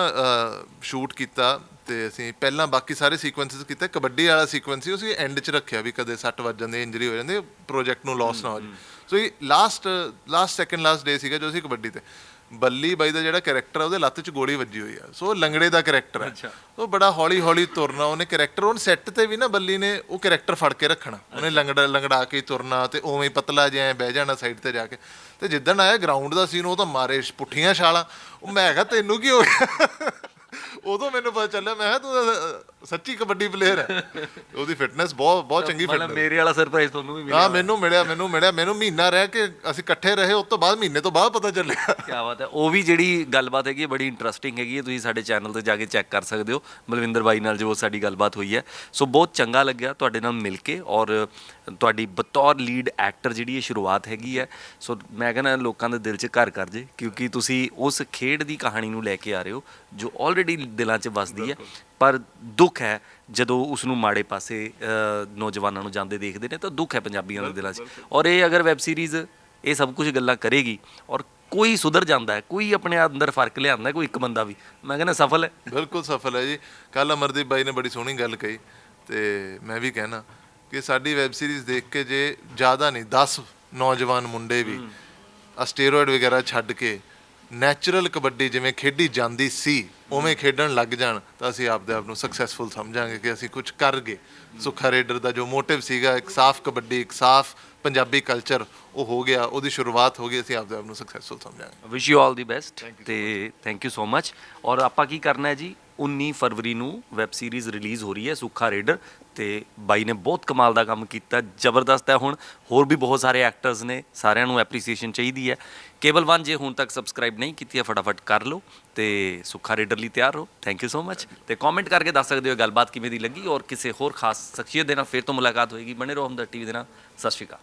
ਸ਼ੂਟ ਕੀਤਾ ਤੇ ਅਸੀਂ ਪਹਿਲਾਂ ਬਾਕੀ ਸਾਰੇ ਸੀਕੁਐਂਸਸ ਕੀਤੇ ਕਬੱਡੀ ਵਾਲਾ ਸੀਕੁਐਂਸ ਸੀ ਅਸੀਂ ਐਂਡ 'ਚ ਰੱਖਿਆ ਵੀ ਕਦੇ ਸੱਟ ਵੱਜ ਜਾਂਦੀ ਇੰਜਰੀ ਹੋ ਜਾਂਦੀ ਪ੍ਰੋਜੈਕਟ ਨੂੰ ਲਾਸ ਨਾ ਹੋ ਜਾਵੇ। ਸੋ ਇਹ last last second last day ਸੀਗਾ ਜੋ ਅਸੀਂ ਕਬੱਡੀ ਤੇ। ਬੱਲੀ ਬਾਈ ਦਾ ਜਿਹੜਾ ਕੈਰੈਕਟਰ ਹੈ ਉਹਦੇ ਲੱਤ 'ਚ ਗੋਲੀ ਵੱਜੀ ਹੋਈ ਆ। ਸੋ ਲੰਗੜੇ ਦਾ ਕੈਰੈਕਟਰ ਹੈ ਉਹ ਬੜਾ ਹੌਲੀ ਹੌਲੀ ਤੁਰਨਾ ਉਹਨੇ ਕੈਰੈਕਟਰ ਉਹਨ ਸੈੱਟ ਤੇ ਵੀ ਨਾ ਬੱਲੀ ਨੇ ਉਹ ਕੈਰੈਕਟਰ ਫੜ ਕੇ ਰੱਖਣਾ। ਉਹਨੇ ਲੰਗੜਾ ਲੰਗੜਾ ਕੇ ਤੁਰਨਾ ਤੇ ਉਵੇਂ ਪਤਲਾ ਜਿਹਾ ਬਹਿ ਜਾਣਾ ਸਾਈਡ ਤੇ ਜਾ ਕੇ। ਤੇ ਜਿੱਦਣ ਆਇਆ ਗਰਾਊਂਡ ਦਾ ਸੀਨ ਉਹ ਤਾਂ ਮਾਰੇ ਪੁੱਠੀਆਂ ਛਾਲਾਂ। ਉਹ ਮੈਂ ਕਿਹਾ ਤੈਨੂੰ ਕੀ ਹੋ ਗਿਆ? ਉਦੋਂ ਮੈਨੂੰ ਪਤਾ ਚੱਲਿਆ ਮੈਂ ਕਿਹਾ ਤੂੰ ਤਾਂ, ਸੱਚੀ ਕਬੱਡੀ ਪਲੇਅਰ ਹੈ। ਉਹਦੀ ਫਿਟਨੈਸ ਬਹੁਤ ਬਹੁਤ ਚੰਗੀ ਮਤਲਬ ਫਿਟਨੈਸ ਮੇਰੇ ਵਾਲਾ ਸਰਪ੍ਰਾਈਜ਼ ਤੁਹਾਨੂੰ ਵੀ ਮਿਲਿਆ। ਹਾਂ ਮੈਨੂੰ ਮਿਲਿਆ ਮੈਨੂੰ ਮਿਲਿਆ ਮੈਨੂੰ ਮਹੀਨਾ ਰਹਿ ਕੇ ਅਸੀਂ ਇਕੱਠੇ ਰਹੇ ਉਸ ਤੋਂ ਬਾਅਦ ਮਹੀਨੇ ਤੋਂ ਬਾਅਦ ਪਤਾ ਚੱਲਿਆ। ਕੀ ਬਾਤ ਹੈ। ਉਹ ਵੀ ਜਿਹੜੀ ਗੱਲਬਾਤ ਹੈਗੀ ਹੈ ਬੜੀ ਇੰਟਰਸਟਿੰਗ ਹੈਗੀ ਹੈ। ਤੁਸੀਂ ਸਾਡੇ ਚੈਨਲ ਤੇ ਜਾ ਕੇ ਚੈੱਕ ਕਰ ਸਕਦੇ ਹੋ। ਬਲਵਿੰਦਰ ਬਾਈ ਨਾਲ ਜੋ ਸਾਡੀ ਗੱਲਬਾਤ ਹੋਈ ਹੈ। ਸੋ ਬਹੁਤ ਚੰਗਾ ਲੱਗਿਆ ਤੁਹਾਡੇ ਨਾਲ ਮਿਲ ਕੇ ਔਰ ਤੁਹਾਡੀ ਬਤੌਰ ਲੀਡ ਐਕਟਰ ਜਿਹੜੀ ਇਹ ਸ਼ੁਰੂਆਤ ਹੈਗੀ ਹੈ। ਸੋ ਮੈਂ ਕਹਿੰਦਾ ਲੋਕਾਂ ਦੇ ਦਿਲ 'ਚ ਘਰ ਕਰ ਜੇ ਕਿਉਂਕਿ ਤੁਸੀਂ ਉਸ ਖੇਡ ਦੀ ਕਹਾਣੀ ਨੂੰ ਲੈ ਕੇ ਆ ਰਹੇ ਹੋ ਜੋ ਆਲਰੇਡੀ ਦਿਲਾਂ 'ਚ ਵਸਦੀ ਹੈ। ਪਰ ਦੁੱਖ ਹੈ ਜਦੋਂ ਉਸ ਨੂੰ ਮਾੜੇ ਪਾਸੇ ਨੌਜਵਾਨਾਂ ਨੂੰ ਜਾਂਦੇ ਦੇਖਦੇ ਨੇ ਤਾਂ ਦੁੱਖ ਹੈ ਪੰਜਾਬੀਆਂ ਦੇ ਦਿਲਾਂ 'ਚ। ਔਰ ਇਹ ਅਗਰ ਵੈਬ ਸੀਰੀਜ਼ ਇਹ ਸਭ ਕੁਝ ਗੱਲਾਂ ਕਰੇਗੀ ਔਰ ਕੋਈ ਸੁਧਰ ਜਾਂਦਾ ਹੈ ਕੋਈ ਆਪਣੇ ਅੰਦਰ ਫ਼ਰਕ ਲਿਆਉਂਦਾ ਕੋਈ ਇੱਕ ਬੰਦਾ ਵੀ ਮੈਂ ਕਹਿੰਦਾ ਸਫਲ ਹੈ। ਬਿਲਕੁਲ ਸਫਲ ਹੈ ਜੀ। ਕੱਲ ਅਮਰਦੀਪ ਬਾਈ ਨੇ ਬੜੀ ਸੋਹਣੀ ਗੱਲ ਕਹੀ ਤੇ ਮੈਂ ਵੀ ਕਹਿਣਾ ਕਿ ਸਾਡੀ ਵੈਬ ਸੀਰੀਜ਼ ਦੇਖ ਕੇ ਜੇ ਜ਼ਿਆਦਾ ਨਹੀਂ 10 ਨੌਜਵਾਨ ਮੁੰਡੇ ਵੀ ਆ ਸਟੀਰੋਇਡ ਵਗੈਰਾ ਛੱਡ ਕੇ ਨੈਚੁਰਲ ਕਬੱਡੀ ਜਿਵੇਂ ਖੇਡੀ ਜਾਂਦੀ ਸੀ ਉਵੇਂ ਖੇਡਣ ਲੱਗ ਜਾਣ ਤਾਂ ਅਸੀਂ ਆਪਦੇ ਆਪ ਨੂੰ ਸਕਸੈਸਫੁਲ ਸਮਝਾਂਗੇ ਕਿ ਅਸੀਂ ਕੁਝ ਕਰ ਗਏ ਸੁੱਖਾ ਰੇਡਰ ਦਾ ਜੋ ਮੋਟਿਵ ਸੀਗਾ ਇੱਕ ਸਾਫ਼ ਕਬੱਡੀ ਇੱਕ ਸਾਫ਼ ਪੰਜਾਬੀ ਕਲਚਰ ਉਹ ਹੋ ਗਿਆ ਉਹਦੀ ਸ਼ੁਰੂਆਤ ਹੋ ਗਈ ਅਸੀਂ ਆਪਦੇ ਆਪ ਨੂੰ successful ਸਮਝਾਂਗੇ। Wish you all the best ਤੇ ਥੈਂਕ ਯੂ ਸੋ ਮੱਚ ਔਰ ਆਪਾਂ ਕੀ ਕਰਨਾ ਹੈ ਜੀ? 19 ਫਰਵਰੀ ਨੂੰ ਵੈਬ ਸੀਰੀਜ਼ ਰਿਲੀਜ਼ ਹੋ ਰਹੀ ਹੈ ਸੁੱਖਾ ਰੇਡਰ। ਤੇ ਬਾਈ ਨੇ ਬਹੁਤ ਕਮਾਲ ਦਾ ਕੰਮ ਕੀਤਾ, ਜ਼ਬਰਦਸਤ ਹੈ। ਹੁਣ ਹੋਰ ਵੀ ਬਹੁਤ ਸਾਰੇ ਐਕਟਰਸ ਨੇ, ਸਾਰਿਆਂ ਨੂੰ ਐਪਰੀਸੀਏਸ਼ਨ ਚਾਹੀਦੀ ਹੈ। ਕੇਬਲ 1 ਜੇ ਹੁਣ ਤੱਕ ਸਬਸਕ੍ਰਾਈਬ ਨਹੀਂ ਕੀਤੀ ਹੈ, ਫਟਾਫਟ ਕਰ ਲਓ ਤੇ ਸੁੱਖਾ ਰੇਡਰ ਲਈ ਤਿਆਰ ਰਹੋ। ਥੈਂਕ ਯੂ ਸੋ ਮੱਚ ਤੇ ਕਮੈਂਟ ਕਰਕੇ ਦੱਸ ਸਕਦੇ ਹੋ ਗੱਲਬਾਤ ਕਿਵੇਂ ਦੀ ਲੱਗੀ ਔਰ ਕਿਸੇ ਹੋਰ ਖਾਸ ਸ਼ਖਸੀਅਤ ਦੇ ਨਾਲ ਫਿਰ ਤੋਂ ਮੁਲਾਕਾਤ ਹੋਏਗੀ। ਬਣੇ ਰਹੋ ਹਮਦਰ ਟੀਵੀ ਦੇ ਨਾਲ। ਸਤਿ ਸ਼੍ਰੀ ਅਕਾਲ।